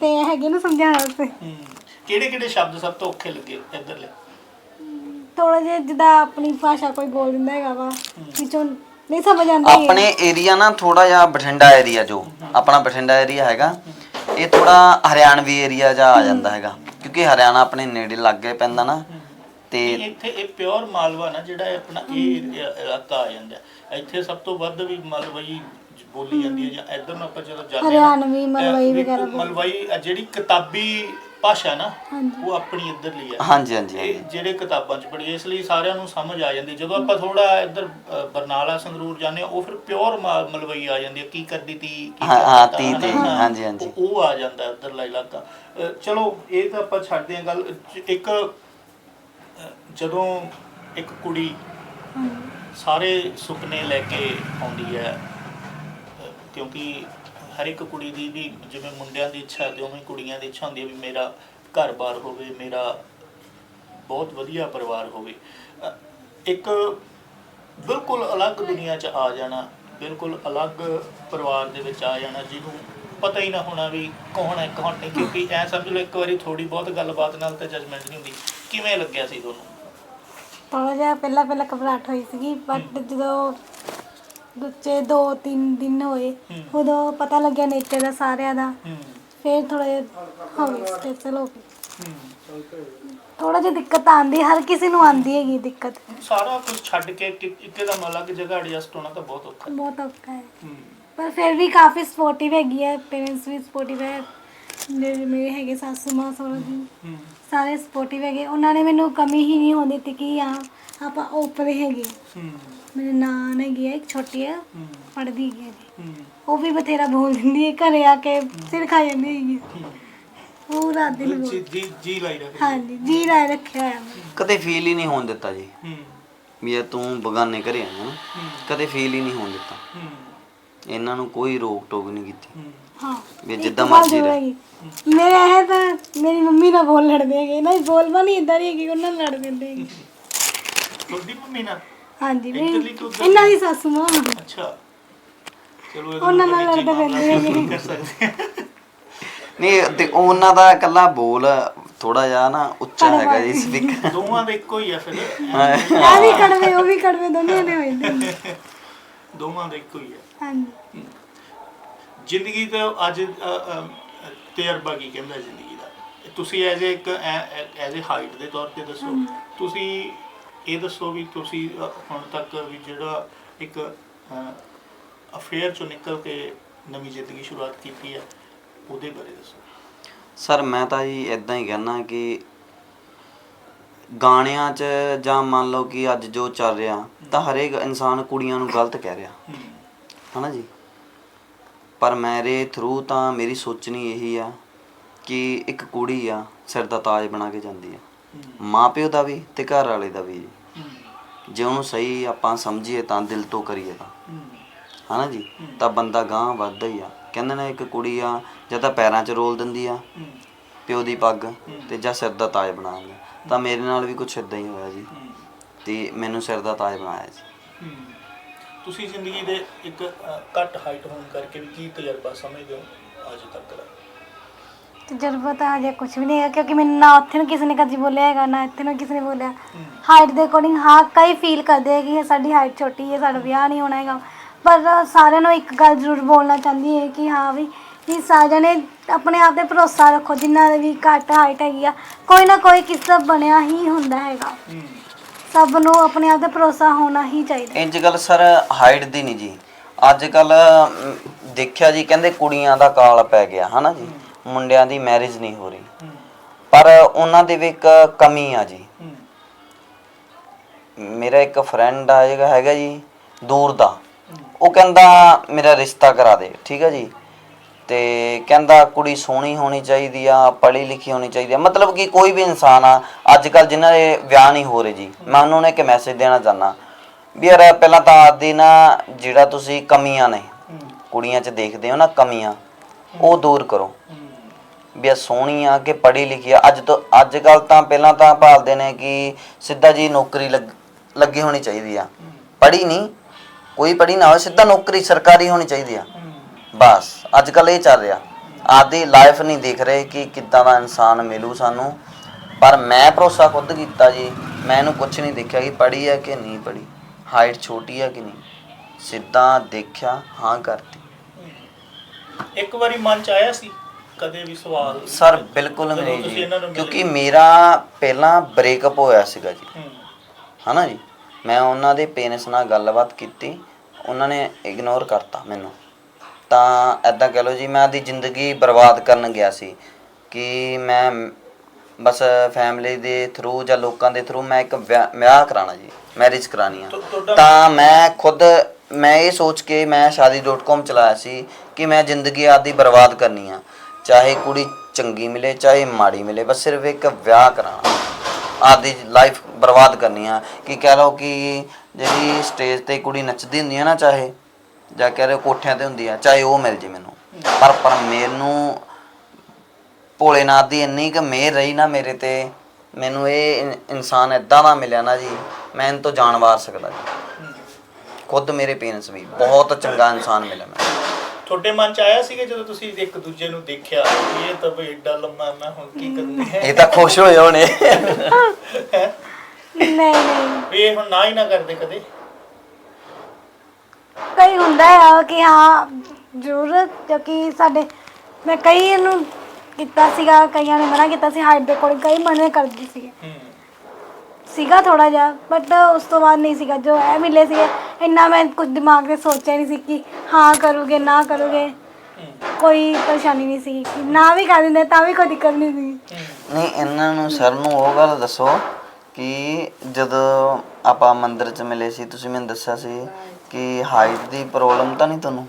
ਤੇ ਹੈਗੇ ਨਾ ਸਮਝਾਉਣ ਵਾਸਤੇ।
ਕਿਹੜੇ ਕਿਹੜੇ ਸ਼ਬਦ ਸਭ ਤੋਂ ਔਖੇ ਲੱਗੇ ਇੱਧਰਲੇ?
ਥੋੜਾ ਜਿਹਾ ਜਿੱਦਾਂ ਆਪਣੀ ਭਾਸ਼ਾ ਕੋਈ ਬੋਲ ਦਿੰਦਾ ਹੈਗਾ ਵਾ ਵਿੱਚੋਂ ਨਹੀਂ ਸਮਝ ਆਉਂਦਾ।
ਆਪਣੇ ਏਰੀਆ ਨਾ ਥੋੜਾ ਜਿਹਾ ਬਠਿੰਡਾ ਏਰੀਆ ਜੋ ਆਪਣਾ ਬਠਿੰਡਾ ਏਰੀਆ ਹੈਗਾ ਇਹ ਥੋੜਾ ਹਰਿਆਣਵੀ ਏਰੀਆ ਜਾ ਆ ਜਾਂਦਾ ਹੈਗਾ। ਕਿਉਂਕਿ ਹਰਿਆਣਾ ਆਪਣੇ ਨੇੜੇ ਲੱਗੇ ਪੈਂਦਾ ਨਾ ਤੇ
ਇੱਥੇ ਇਹ ਪਿਓਰ ਮਾਲਵਾ ਨਾ ਜਿਹੜਾ ਇਹ ਆਪਣਾ ਇਹ ਏਰੀਆ- ਇਲਾਕਾ ਆ ਜਾਂਦਾ। ਹੈ। ਇੱਥੇ ਸਭ ਤੋਂ ਵੱਧ ਵੀ ਮਲਵਈ ਬੋਲੀ ਜਾਂਦੀ ਹੈ ਜਾਂ ਇੱਧਰ ਨੂੰ ਆਪਾਂ ਜਦੋਂ ਜਾਂਦੇ ਹਾਂ ਨਾ,
ਹਰਿਆਣਵੀ, ਮਲਵਈ ਵਗੈਰਾ ਬੋਲ-
ਮਲਵਈ ਜਿਹੜੀ ਕਿਤਾਬੀ ਭਾਸ਼ਾ ਨਾ। ਉਹ ਆਪਣੀ ਇੱਧਰਲੀ ਹੈ
ਹਾਂਜੀ ਹਾਂਜੀ
ਇਹ
ਹਾਂਜੀ
ਜਿਹੜੇ ਕਿਤਾਬਾਂ ਚ ਪੜ੍ਹੀ ਇਸ ਲਈ ਸਾਰਿਆਂ ਨੂੰ ਸਮਝ ਆ ਜਾਂਦੀ ਜਦੋਂ ਆਪਾਂ ਥੋੜਾ ਇੱਧਰ ਅ, ਬਰਨਾਲਾ ਸੰਗਰੂਰ ਜਾਂਦੇ ਹਾਂ ਉਹ ਫਿਰ ਪਿਓਰ ਮਲਵਈ ਆ ਜਾਂਦੀ ਹੈ ਕੀ ਕਰਦੀ ਤੀ ਕੀ
ਹਾਂ, ਹਾਂ,
ਕਰਦਾ
ਤੀ
ਤਾ,
ਤੇ,
ਹਨਾ?
ਹਾਂਜੀ, ਹਾਂਜੀ।
ਉਹ- ਉਹ ਆ ਜਾਂਦਾ ਇੱਧਰਲਾ ਇਲਾਕਾ ਅ, ਚਲੋ ਇਹ ਤਾਂ ਆਪਾਂ ਛੱਡਦੇ ਹਾਂ ਗੱਲ ਇੱਕ ਅ, ਜਦੋਂ ਇੱਕ ਕੁੜੀ ਸਾਰੇ ਸੁਪਨੇ ਲੈ ਕੇ ਆਉਂਦੀ ਹੈ ਅ, ਕਿਉਂਕਿ ਹਰ ਇੱਕ ਕੁੜੀ ਦੀ ਵੀ ਜਿਵੇਂ ਮੁੰਡਿਆਂ ਦੀ ਇੱਛਾ ਤੇ ਉਵੇਂ ਕੁੜੀਆਂ ਦੀ ਇੱਛਾ ਹੁੰਦੀ ਹੈ ਵੀ ਮੇਰਾ ਘਰ-ਬਾਰ ਹੋਵੇ ਮੇਰਾ ਬਹੁਤ ਵਧੀਆ ਪਰਿਵਾਰ ਹੋਵੇ। ਇੱਕ ਬਿਲਕੁਲ ਅਲੱਗ ਦੁਨੀਆ 'ਚ ਆ ਜਾਣਾ ਬਿਲਕੁਲ ਅਲੱਗ ਪਰਿਵਾਰ ਦੇ ਵਿੱਚ ਆ ਜਾਣਾ ਜਿਹਨੂੰ ਪਤਾ ਹੀ ਨਾ ਹੋਣਾ ਵੀ ਕੌਣ ਹੈ ਕੌਣ ਨਹੀਂ ਕਿਉਂਕਿ ਐ ਸਮਝ ਲਓ ਇੱਕ ਵਾਰੀ ਥੋੜੀ ਬਹੁਤ ਗੱਲਬਾਤ ਨਾਲ ਤਾਂ ਜਜਮੈਂਟ ਨਹੀਂ ਹੁੰਦੀ ਕਿਵੇਂ ਲੱਗਿਆ ਸੀ ਤੁਹਾਨੂੰ?
ਥੋੜਾ ਜਿਹਾ ਪਹਿਲਾਂ ਪਹਿਲਾਂ ਘਬਰਾਹਟ ਹੋਈ ਸੀਗੀ ਬਟ ਜਦੋਂ ਬੱਚੇ ਦੋ ਤਿੰਨ ਦਿਨ ਹੋਏ
ਹੂੰ।
ਉਦੋਂ ਪਤਾ ਲੱਗਿਆ ਨੇਚਰ ਦਾ ਸਾਰਿਆਂ ਦਾ।
ਹੂੰ।
ਫਿਰ ਥੋੜਾ ਜਿਹਾ ਹੋ ਗਿਆ ਸਟੇਬਲ ਹੋ ਗਈ
ਹੂੰ।
ਥੋੜਾ ਜਿਹਾ ਦਿੱਕਤ ਆਂਦੀ ਹਰ ਕਿਸੇ ਨੂੰ ਆਂਦੀ ਹੈਗੀ ਦਿੱਕਤ।
ਸਾਰਾ ਕੁਝ ਛੱਡ ਕੇ ਇੱਕ ਇੱਕਦਮ ਅਲੱਗ ਜਗ੍ਹਾ ਐਡਜਸਟ ਹੋਣਾ ਤਾਂ ਬਹੁਤ ਔਖਾ। ਹੈ
ਬਹੁਤ ਔਖਾ ਹੈ।
ਹੂੰ।
ਪਰ ਫਿਰ ਵੀ ਕਾਫੀ ਸਪੋਰਟਿਵ ਹੈਗੀ ਹੈ ਪੇਰੈਂਟਸ ਵੀ ਸਪੋਰਟਿਵ ਹੈ। ਮੇਰੇ ਮੇਰੇ ਹੈਗੇ ਸਾਸੂ ਮਾਂ ਸੋਹਰਾ ਜੀ।
ਹੂੰ।
ਸਾਰੇ ਸਪੋਰਟਿਵ ਹੈਗੇ। ਉਹਨਾਂ ਨੇ ਮੈਨੂੰ ਕਮੀ ਹੀ ਨਹੀਂ ਹੋਣ ਦਿੱਤੀ ਕਿ ਹਾਂ ਆਪਾਂ ਓਪਰੇ ਹੈਗੇ।
ਹੂੰ।
ਮੇਰੇ ਨਾਨ ਹੈਗੀ ਹੈ ਇੱਕ ਛੋਟੀ ਹੈ
ਹੂੰ।
ਪੜ੍ਹਦੀ ਹੈਗੀ ਹੈ ਜੀ।
ਹੂੰ।
ਉਹ ਵੀ ਬਥੇਰਾ ਬੋਲ ਦਿੰਦੀ ਹੈ ਘਰੇ ਆ ਕੇ ਸਿਰ ਖਾ ਜਾਂਦੀ ਹੈਗੀ ਹੈ। ਪੂਰਾ ਦਿਨ ਬੋਲ-
ਜੀ ਜੀ ਲਾਈ ਰੱਖ
ਹਾਂਜੀ ਜੀ ਰਾਏ ਰੱਖਿਆ ਹੋਇਆ ਮੈਂ।
ਕਦੇ ਫੀਲ ਹੀ ਨਹੀਂ ਹੋਣ ਦਿੱਤਾ ਜੀ।
ਹੂੰ।
ਵੀ ਇਹ ਤੂੰ ਬਗਾਨੇ ਘਰੇ ਆਇਆ ਨਾ
ਹੂੰ।
ਕਦੇ ਫੀਲ ਹੀ ਨਹੀਂ ਹੋਣ ਦਿੱਤਾ।
ਹੂੰ।
ਇਹਨਾਂ ਨੂੰ ਕੋਈ ਰੋਕ ਟੋਕ ਨਹੀਂ ਕੀਤੀ।
ਹੂੰ।
ਹਾਂ।
ਵੀ
ਇੱਕ
ਜਿੱਦਾਂ
ਗੱਲ
ਮਰਜ਼ੀ
ਜ਼ਰੂਰ
ਰਹੇ।
ਹੈਗੀ। ਮੇਰੇ ਇਹ ਤਾਂ ਮੇਰੀ ਮੰਮੀ ਨਾਲ ਬੋਲ ਲੜਦੇ ਹੈਗੇ। ਨਾ ਬੋਲਵਾ ਨਹੀਂ ਇਦਾਂ ਨਹੀਂ ਹੈਗੀ ਉਹਨਾਂ ਨਾਲ ਲੜ ਦਿੰਦੇ ਹੈਗੇ।
ਤੁਹਾਡੀ ਮੰਮੀ ਨਾਲ?
ਹਾਂਜੀ ਵੀ
ਇੱਧਰਲੀ ਕਿ ਉੱਧਰਲੀ?
ਇਹਨਾਂ ਦੀ ਸਾਸੂ ਮਾਂ।
ਅੱਛਾ। ਚਲੋ ਇਹਦਾ
ਉਹਨਾਂ ਨਾਲ ਲੜਦੇ ਹੈਗੇ।
ਨਹੀਂ ਕਰ ਸਕਦੇ
ਨਹੀਂ ਤੇ ਉਹਨਾਂ ਦਾ ਇਕੱਲਾ ਬੋਲ ਥੋੜਾ ਜਿਹਾ ਨਾ ਉੱਚਾ ਹੈਗਾ ਜੀ ਸਪੀਕਰ
ਦੋਵਾਂ ਦਾ ਇੱਕੋ ਹੀ ਆ ਫਿਰ।
ਆ ਵੀ ਕੜਵੇ ਉਹ ਵੀ ਕੜਵੇ ਦੋਨੇ ਨੇ ਹੋਏ ਨੇ।
ਦੋਵਾਂ ਦਾ ਇੱਕੋ ਹੀ ਆ।
ਹਾਂਜੀ।
ਜ਼ਿੰਦਗੀ ਤੇ ਅੱਜ ਅ, ਅ, ਤਜਰਬਾ ਕੀ ਕਹਿੰਦਾ ਜ਼ਿੰਦਗੀ ਦਾ? ਤੁਸੀਂ ਐਜ਼ ਇੱਕ ਐਜ਼ ਅ ਹਾਈਟ ਦੇ ਤੌਰ ਤੇ ਦੱਸੋ। ਤੁਸੀਂ ਇਹ ਦੱਸੋ ਵੀ ਤੁਸੀਂ ਹੁਣ ਤੱਕ ਵੀ ਜਿਹੜਾ ਇੱਕ ਅਫੇਅਰ ਚੋਂ ਨਿਕਲ ਕੇ ਨਵੀਂ ਜ਼ਿੰਦਗੀ ਸ਼ੁਰੂਆਤ ਕੀਤੀ ਹੈ ਉਹਦੇ ਬਾਰੇ ਦੱਸੋ।
ਸਰ ਮੈਂ ਤਾਂ ਜੀ ਇਦਾਂ ਹੀ ਕਹਿਣਾ ਕਿ ਗਾਣਿਆਂ 'ਚ ਜਾਂ ਮੰਨ ਲਓ ਕਿ ਅੱਜ ਜੋ ਚੱਲ ਰਿਹਾ ਤਾਂ ਹਰੇਕ ਇਨਸਾਨ ਕੁੜੀਆਂ ਨੂੰ ਗਲਤ ਕਹਿ ਰਿਹਾ।
ਹੂੰ।
ਹਨਾ ਜੀ? ਪਰ ਮੇਰੇ ਥਰੂ ਤਾਂ ਮੇਰੀ ਸੋਚਣੀ ਇਹੀ ਆ ਕਿ ਇੱਕ ਕੁੜੀ ਆ ਸਿਰ ਦਾ ਤਾਜ ਬਣਾ ਕੇ ਜਾਂਦੀ ਆ। ਮਾਪਿਓ ਦਾ ਵੀ ਤੇ ਘਰ ਵਾਲੇ ਦਾ ਵੀ ਜੀ। ਉਹਨੂੰ ਸਹੀ ਆਪਾਂ ਸਮਝੀਏ ਤਾਂ ਦਿਲ ਤੋਂ ਕਰੀਏ ਤਾਂ।
ਹੂੰ।
ਹਨਾ ਜੀ? ਤਾਂ ਬੰਦਾ ਗਾਂ ਵੱਧਦਾ ਹੀ ਆ। ਕਹਿੰਦੇ ਨੇ ਇੱਕ ਕੁੜੀ ਆ ਜਾਂ ਤਾਂ ਪੈਰਾਂ 'ਚ ਰੋਲ ਦਿੰਦੀ ਆ ਪਿਓ ਦੀ ਪੱਗ ਤੇ ਜਾਂ ਸਿਰ ਦਾ ਤਾਜ ਬਣਾਉਂਗੇ ਤਾਂ ਮੇਰੇ ਨਾਲ ਵੀ ਕੁਝ ਇਦਾਂ ਹੀ ਹੋਇਆ ਜੀ। ਤੇ ਮੈਨੂੰ ਸਿਰ ਦਾ ਤਾਜ ਬਣਾਇਆ ਜੀ।
ਤੁਸੀਂ ਜ਼ਿੰਦਗੀ ਦੇ ਇੱਕ ਘੱਟ ਹਾਈਟ ਹੋਣ ਕਰਕੇ ਵੀ ਕੀ ਤਜਰਬਾ ਸਮਝਦੇ ਹੋ ਅੱਜ ਤੱਕ ਦਾ?
ਤਜਰਬਾ ਤਾਂ ਹਜੇ ਕੁਝ ਵੀ ਨਹੀਂ ਹੈ ਕਿਉਂਕਿ ਮੈਨੂੰ ਨਾ ਉੱਥੇ ਨੂੰ ਕਿਸੇ ਨੇ ਕਦੀ ਬੋਲਿਆ ਹੈਗਾ, ਨਾ ਇੱਥੇ ਨੂੰ ਕਿਸੇ ਨੇ ਬੋਲਿਆ। ਹਾਈਟ ਦੇ ਅਕੋਰਡਿੰਗ ਹਾਂ, ਕਈ ਫੀਲ ਕਰਦੇ ਹੈ ਕਿ ਸਾਡੀ ਹਾਈਟ ਛੋਟੀ ਹੈ, ਸਾਡਾ ਵਿਆਹ ਨਹੀਂ ਹੋਣਾ ਹੈਗਾ। ਪਰ ਸਾਰਿਆਂ ਨੂੰ ਇੱਕ ਗੱਲ ਜ਼ਰੂਰ ਬੋਲਣਾ ਚਾਹੁੰਦੀ ਹੈ ਕਿ ਹਾਂ ਵੀ ਕਿ ਸਾਰਿਆਂ ਨੇ ਆਪਣੇ ਆਪ ਤੇ ਭਰੋਸਾ ਰੱਖੋ ਜਿਨ੍ਹਾਂ ਵੀ ਘੱਟ ਹਾਈਟ ਹੈਗੀ ਆ, ਕੋਈ ਨਾ ਕੋਈ ਕਿਸੇ ਬਣਿਆ ਹੀ ਹੁੰਦਾ ਹੈਗਾ। ਸਭ ਨੂੰ ਆਪਣੇ ਆਪ ਤੇ ਭਰੋਸਾ ਹੋਣਾ ਹੀ ਚਾਹੀਦਾ।
ਇੰਜ ਗੱਲ ਸਰ ਹਾਈਟ ਦੀ ਨਹੀਂ ਜੀ। ਅੱਜ ਕੱਲ ਦੇਖਿਆ ਜੀ, ਕਹਿੰਦੇ ਕੁੜੀਆਂ ਦਾ ਕਾਲ ਪੈ ਗਿਆ, ਹਨਾ ਜੀ? ਮੁੰਡਿਆਂ ਦੀ ਮੈਰਿਜ ਨਹੀਂ ਹੋ ਰਹੀ। ਪਰ ਉਹਨਾਂ ਦੇ ਵੀ ਇੱਕ ਕਮੀ ਆ ਜੀ। ਮੇਰਾ ਇੱਕ ਫਰੈਂਡ ਆ ਜਿਹੜਾ ਹੈਗਾ ਜੀ ਦੂਰ ਦਾ। ਉਹ ਕਹਿੰਦਾ ਮੇਰਾ ਰਿਸ਼ਤਾ ਕਰਾ ਦੇ। ਠੀਕ ਹੈ ਜੀ। ਤੇ ਕਹਿੰਦਾ ਕੁੜੀ ਸੋਹਣੀ ਹੋਣੀ ਚਾਹੀਦੀ ਆ ਪੜ੍ਹੀ ਲਿਖੀ ਹੋਣੀ ਚਾਹੀਦੀ ਆ। ਮਤਲਬ ਕਿ ਕੋਈ ਵੀ ਇਨਸਾਨ ਆ ਅੱਜ ਕੱਲ ਜਿਨ੍ਹਾਂ ਦੇ ਵਿਆਹ ਨਹੀਂ ਹੋ ਰਹੇ ਜੀ। ਮੈਂ ਉਹਨਾਂ ਨੂੰ ਇੱਕ ਮੈਸੇਜ ਦੇਣਾ ਚਾਹਨਾ ਵੀ ਯਾਰ ਪਹਿਲਾਂ ਤਾਂ ਆਦੀ ਨਾ ਜਿਹੜਾ ਤੁਸੀਂ ਕਮੀਆਂ ਨੇ ਕੁੜੀਆਂ 'ਚ ਦੇਖਦੇ ਹੋ ਨਾ ਕਮੀਆਂ ਉਹ ਦੂਰ ਕਰੋ। ਵੀ ਇਹ ਸੋਹਣੀ ਆ ਕਿ ਪੜ੍ਹੀ ਲਿਖੀ ਆ। ਅੱਜ ਤੋਂ ਅੱਜ ਕੱਲ ਤਾਂ ਪਹਿਲਾਂ ਤਾਂ ਭਾਲਦੇ ਨੇ ਕਿ ਸਿੱਧਾ ਜੀ ਨੌਕਰੀ ਲੱਗ- ਲੱਗੀ ਹੋਣੀ ਚਾਹੀਦੀ ਆ। ਪੜ੍ਹੀ ਨਹੀਂ। ਕੋਈ ਪੜ੍ਹੀ ਨਾ ਹੋਵੇ, ਸਿੱਧਾ ਨੌਕਰੀ ਸਰਕਾਰੀ ਹੋਣੀ ਚਾਹੀਦੀ ਆ। ਬਸ, ਅੱਜ ਕੱਲ ਇਹ ਚੱਲ ਰਿਹਾ। ਆਦੀ ਲਾਈਫ ਨਹੀਂ ਦੇਖ ਰਹੇ ਕਿ ਕਿੱਦਾਂ ਦਾ ਇਨਸਾਨ ਮਿਲੂ ਸਾਨੂੰ। ਪਰ ਮੈਂ ਭਰੋਸਾ ਖੁਦ ਕੀਤਾ ਜੀ। ਮੈਂ ਇਹਨੂੰ ਕੁਝ ਨਹੀਂ ਦੇਖਿਆ ਕਿ ਪੜ੍ਹੀ ਹੈ ਕਿ ਨਹੀਂ ਪੜ੍ਹੀ। ਹਾਈਟ ਛੋਟੀ ਹੈ ਕਿ ਨਹੀਂ। ਸਿੱਧਾ ਦੇਖਿਆ, ਹਾਂ ਕਰਤੀ।
ਇੱਕ ਵਾਰੀ ਮਨ ਚ ਆਇਆ ਸੀ ਕਦੇ ਵੀ ਸਵਾਲ
ਸਰ ਬਿਲਕੁਲ
ਜਦੋਂ
ਨਹੀਂ
ਤੁਸੀਂ
ਜੀ
ਇਹਨਾਂ ਨੂੰ ਮਿਲੇ।
ਕਿਉਂਕਿ ਮੇਰਾ ਪਹਿਲਾਂ ਬ੍ਰੇਕਅਪ ਹੋਇਆ ਸੀਗਾ ਜੀ।
ਹੂੰ।
ਹਨਾ ਜੀ? ਮੈਂ ਉਹਨਾਂ ਦੇ ਪੇਰੈਂਟਸ ਨਾਲ ਗੱਲਬਾਤ ਕੀਤੀ ਉਹਨਾਂ ਨੇ ਇਗਨੋਰ ਕਰਤਾ ਮੈਨੂੰ। ਤਾਂ ਐਦਾਂ ਕਹ ਲਓ ਜੀ ਮੈਂ ਆਦੀ ਜ਼ਿੰਦਗੀ ਬਰਬਾਦ ਕਰਨ ਗਿਆ ਸੀ ਕਿ ਮੈਂ ਬਸ ਫੈਮਿਲੀ ਦੇ ਥਰੂ ਜਾਂ ਲੋਕਾਂ ਦੇ ਥਰੂ ਮੈਂ ਇੱਕ ਵਿਆਹ ਵਿਆਹ ਕਰਾਣਾ ਜੀ ਮੈਰਿਜ ਕਰਾਣੀ ਆ।
ਤੁ- ਤੁਹਾਡਾ
ਤਾਂ ਮੈਂ ਖੁਦ ਮੈਂ ਇਹ ਸੋਚ ਕੇ ਮੈਂ ਸ਼ਾਦੀ.com ਚਲਾਇਆ ਸੀ ਕਿ ਮੈਂ ਜ਼ਿੰਦਗੀ ਆਦੀ ਬਰਬਾਦ ਕਰਨੀ ਆ। ਚਾਹੇ ਕੁੜੀ ਚੰਗੀ ਮਿਲੇ, ਚਾਹੇ ਮਾੜੀ ਮਿਲੇ, ਬਸ ਸਿਰਫ ਇੱਕ ਵਿਆਹ ਕਰਾਉਣਾ। ਆਦੀ ਲਾਈਫ ਬਰਬਾਦ ਕਰਨੀ ਆ। ਕਿ ਕਹਿ ਲਓ ਕਿ ਜਿਹੜੀ ਸਟੇਜ ਤੇ ਕੁੜੀ ਨੱਚਦੀ ਹੁੰਦੀ ਆ ਨਾ ਚਾਹੇ, ਜਾਂ ਕਹਿ ਰਹੇ ਕੋਠਿਆਂ ਤੇ ਹੁੰਦੀ ਆ, ਚਾਹੇ ਉਹ ਮਿਲ ਜੇ ਮੈਨੂੰ। ਪਰ ਪਰ ਮੈਨੂੰ ਭੋਲੇਨਾਥ ਦੀ ਇੰਨੀ ਕੁ ਮਿਹਰ ਰਹੀ ਨਾ ਮੇਰੇ ਤੇ, ਮੈਨੂੰ ਇਹ ਇਨਸਾਨ ਇਦਾਂ ਦਾ ਮਿਲਿਆ ਨਾ ਜੀ, ਮੈਂ ਇਹਨਾਂ ਤੋਂ ਜਾਣ ਵਾਰ ਸਕਦਾ ਜੀ। ਖੁਦ ਮੇਰੇ ਪੇਰੈਂਟਸ ਵੀ ਬਹੁਤ ਚੰਗਾ ਇਨਸਾਨ ਮਿਲਿਆ ਮੈਨੂੰ।
ਤੁਹਾਡੇ ਮਨ ਚ ਆਇਆ ਸੀਗਾ ਜਦੋਂ ਤੁਸੀਂ ਇੱਕ ਦੂਜੇ ਨੂੰ ਦੇਖਿਆ? ਵੀ ਇਹ ਤਾਂ ਬਈ ਏਡਾ ਲੰਮਾ ਮੈਂ ਹੁਣ ਕੀ ਕਰਨੀ ਹੈ?
ਇਹ ਤਾਂ ਖੁਸ਼ ਹੋਏ ਹੋਣੇ।
ਹੈਂ?
ਨਹੀਂ ਨਹੀਂ।
ਵੀ ਇਹ ਹੁਣ ਨਾ ਹੀ ਨਾ ਕਰਦੇ ਕਦੇ?
ਕਈ ਹੁੰਦਾ ਹੈ ਕਿ ਹਾਂ ਜ਼ਰੂਰ ਕਿਉਂਕਿ ਸਾਡੇ ਮੈਂ ਕਈ ਨੂੰ ਕੀਤਾ ਸੀਗਾ ਕਈਆਂ ਨੇ ਮਨਾ ਕੀਤਾ ਸੀ ਹਾਈਟ ਦੇ ਕੋਲ ਕਈ ਮਨੇ ਕਰਦੀ ਸੀ
ਹੂੰ।
ਸੀਗਾ ਥੋੜਾ ਜਿਹਾ ਬਟ ਉਸ ਤੋਂ ਬਾਅਦ ਨਹੀਂ ਸੀਗਾ। ਜੋ ਹੈ ਮਿਲੇ ਸੀਗੇ ਇੰਨਾ ਮੈਂ ਕੁਝ ਦਿਮਾਗ ਤੇ ਸੋਚਿਆ ਨਹੀਂ ਸੀ ਕਿ ਹਾਂ ਕਰੋਗੇ ਨਾ ਕਰੋਗੇ। ਕੋਈ ਪਰੇਸ਼ਾਨੀ ਨਹੀਂ ਸੀ ਕਿ ਨਾ ਵੀ ਕਰ ਦਿੰਦੇ ਤਾਂ ਵੀ ਕੋਈ ਦਿੱਕਤ ਨਹੀਂ ਸੀ।
ਨਹੀਂ ਇਹਨਾਂ ਨੂੰ ਸਰ ਨੂੰ ਉਹ ਗੱਲ ਦੱਸੋ ਕਿ ਜਦੋਂ ਆਪਾਂ ਮੰਦਿਰ 'ਚ ਮਿਲੇ ਸੀ ਤੁਸੀਂ ਮੈਨੂੰ ਦੱਸਿਆ ਸੀ ਕਿ ਹਾਈਟ ਦੀ ਪ੍ਰੋਬਲਮ ਤਾਂ ਨਹੀਂ ਤੁਹਾਨੂੰ?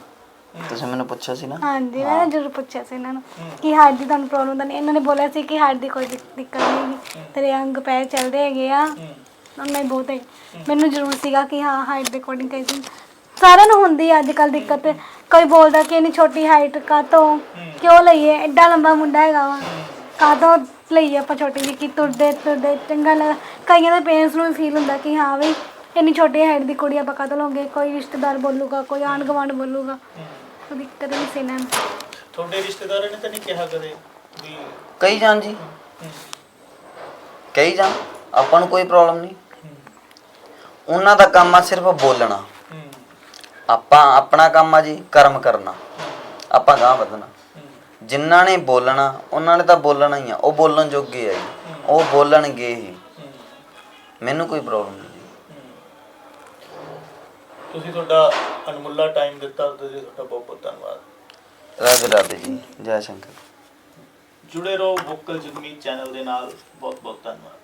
ਤੁਸੀਂ ਮੈਨੂੰ ਪੁੱਛਿਆ ਸੀ ਨਾ?
ਹਾਂਜੀ ਮੈਂ ਜ਼ਰੂਰ ਪੁੱਛਿਆ ਸੀ ਇਹਨਾਂ ਨੂੰ ਕਿ ਹਾਰਟ ਦੀ ਤੁਹਾਨੂੰ ਪ੍ਰੋਬਲਮ ਤਾਂ ਨਹੀਂ? ਇਹਨਾਂ ਨੇ ਬੋਲਿਆ ਸੀ ਕਿ ਹਾਰਟ ਦੀ ਕੋਈ ਦਿੱਕ- ਦਿੱਕਤ ਨਹੀਂ ਹੈਗੀ। ਤੇਰੇ ਅੰਗ ਪੈਰ ਚੱਲਦੇ ਹੈਗੇ ਆ। ਉਹਨਾਂ ਹੀ ਬਹੁਤ ਹੈ ਮੈਨੂੰ ਜ਼ਰੂਰ ਸੀਗਾ ਕਿ ਹਾਂ ਹਾਈਟ ਦੇ ਅਕੋਰਡਿੰਗ ਕਈ ਸੀ। ਸਾਰਿਆਂ ਨੂੰ ਹੁੰਦੀ ਹੈ ਅੱਜ ਕੱਲ ਦਿੱਕਤ। ਕੋਈ ਬੋਲਦਾ ਕਿ ਇੰਨੀ ਛੋਟੀ ਹਾਈਟ ਕਾਤੋਂ ਕਿਉਂ ਲਈਏ ਐਡਾ ਲੰਬਾ ਮੁੰਡਾ ਹੈਗਾ ਵਾ। ਕਾਤੋਂ ਲਈਏ ਆਪਾਂ ਛੋਟੀ ਜਿਹੀ ਕਿ ਤੁਰਦੇ ਤੁਰਦੇ ਚੰਗਾ ਲੱਗਾ। ਕਈਆਂ ਦੇ ਪੇਰੈਂਟਸ ਨੂੰ ਫੀਲ ਹੁੰਦਾ ਕਿ ਹਾਂ ਵੀ ਇੰਨੀ ਛੋਟੀ ਹਾਈਟ ਦੀ ਕੁੜੀ ਆਪਾਂ ਕਾਤੋਂ ਲਓਗੇ ਕੋਈ ਰਿਸ਼ਤੇਦਾਰ ਬੋਲੂਗਾ ਕੋਈ ਆਂਢ ਗੁਆਂਢ ਬੋਲੂਗਾ। ਤਾਂ ਦਿੱਕਤ ਨਹੀਂ ਸੀ ਇਹਨਾਂ ਨੂੰ।
ਤੁਹਾਡੇ ਰਿਸ਼ਤੇਦਾਰਾਂ ਨੇ ਤਾਂ ਨਹੀਂ ਕਿਹਾ ਕਦੇ ਵੀ
ਕਈ ਜਾਣ ਜੀ। ਕਈ ਜਾਣ। ਆਪਾਂ ਨੂੰ ਕੋਈ ਪ੍ਰੋਬਲਮ ਨਹੀਂ। ਉਹਨਾਂ ਦਾ ਕੰਮ ਆ ਸਿਰਫ ਬੋਲਣਾ। ਆਪਾਂ ਆਪਣਾ ਕੰਮ ਆ ਜੀ ਕਰਮ ਕਰਨਾ। ਆਪਾਂ ਗਾਂ ਵਧਣਾ। ਜਿਨ੍ਹਾਂ ਨੇ ਬੋਲਣਾ ਉਹਨਾਂ ਨੇ ਤਾਂ ਬੋਲਣਾ ਹੀ ਆ। ਉਹ ਬੋਲਣ ਜੋਗੇ ਆ ਜੀ। ਉਹ ਬੋਲਣਗੇ ਹੀ। ਮੈਨੂੰ ਕੋਈ ਪ੍ਰੋਬਲਮ ਨਹੀਂ
ਤੁਸੀਂ ਤੁਹਾਡਾ ਅਨਮੁੱਲਾ ਟਾਈਮ ਦਿੱਤਾ ਉਹਦੇ ਲਈ ਤੁਹਾਡਾ ਬਹੁਤ ਬਹੁਤ ਧੰਨਵਾਦ।
ਰਾਧੇ ਰਾਧੇ ਜੀ ਜੈ ਸ਼ੰਕਰ।
ਜੁੜੇ ਰਹੋ ਵੋਕਲ ਜਗਮੀਤ ਚੈਨਲ ਦੇ ਨਾਲ। ਬਹੁਤ ਬਹੁਤ ਧੰਨਵਾਦ।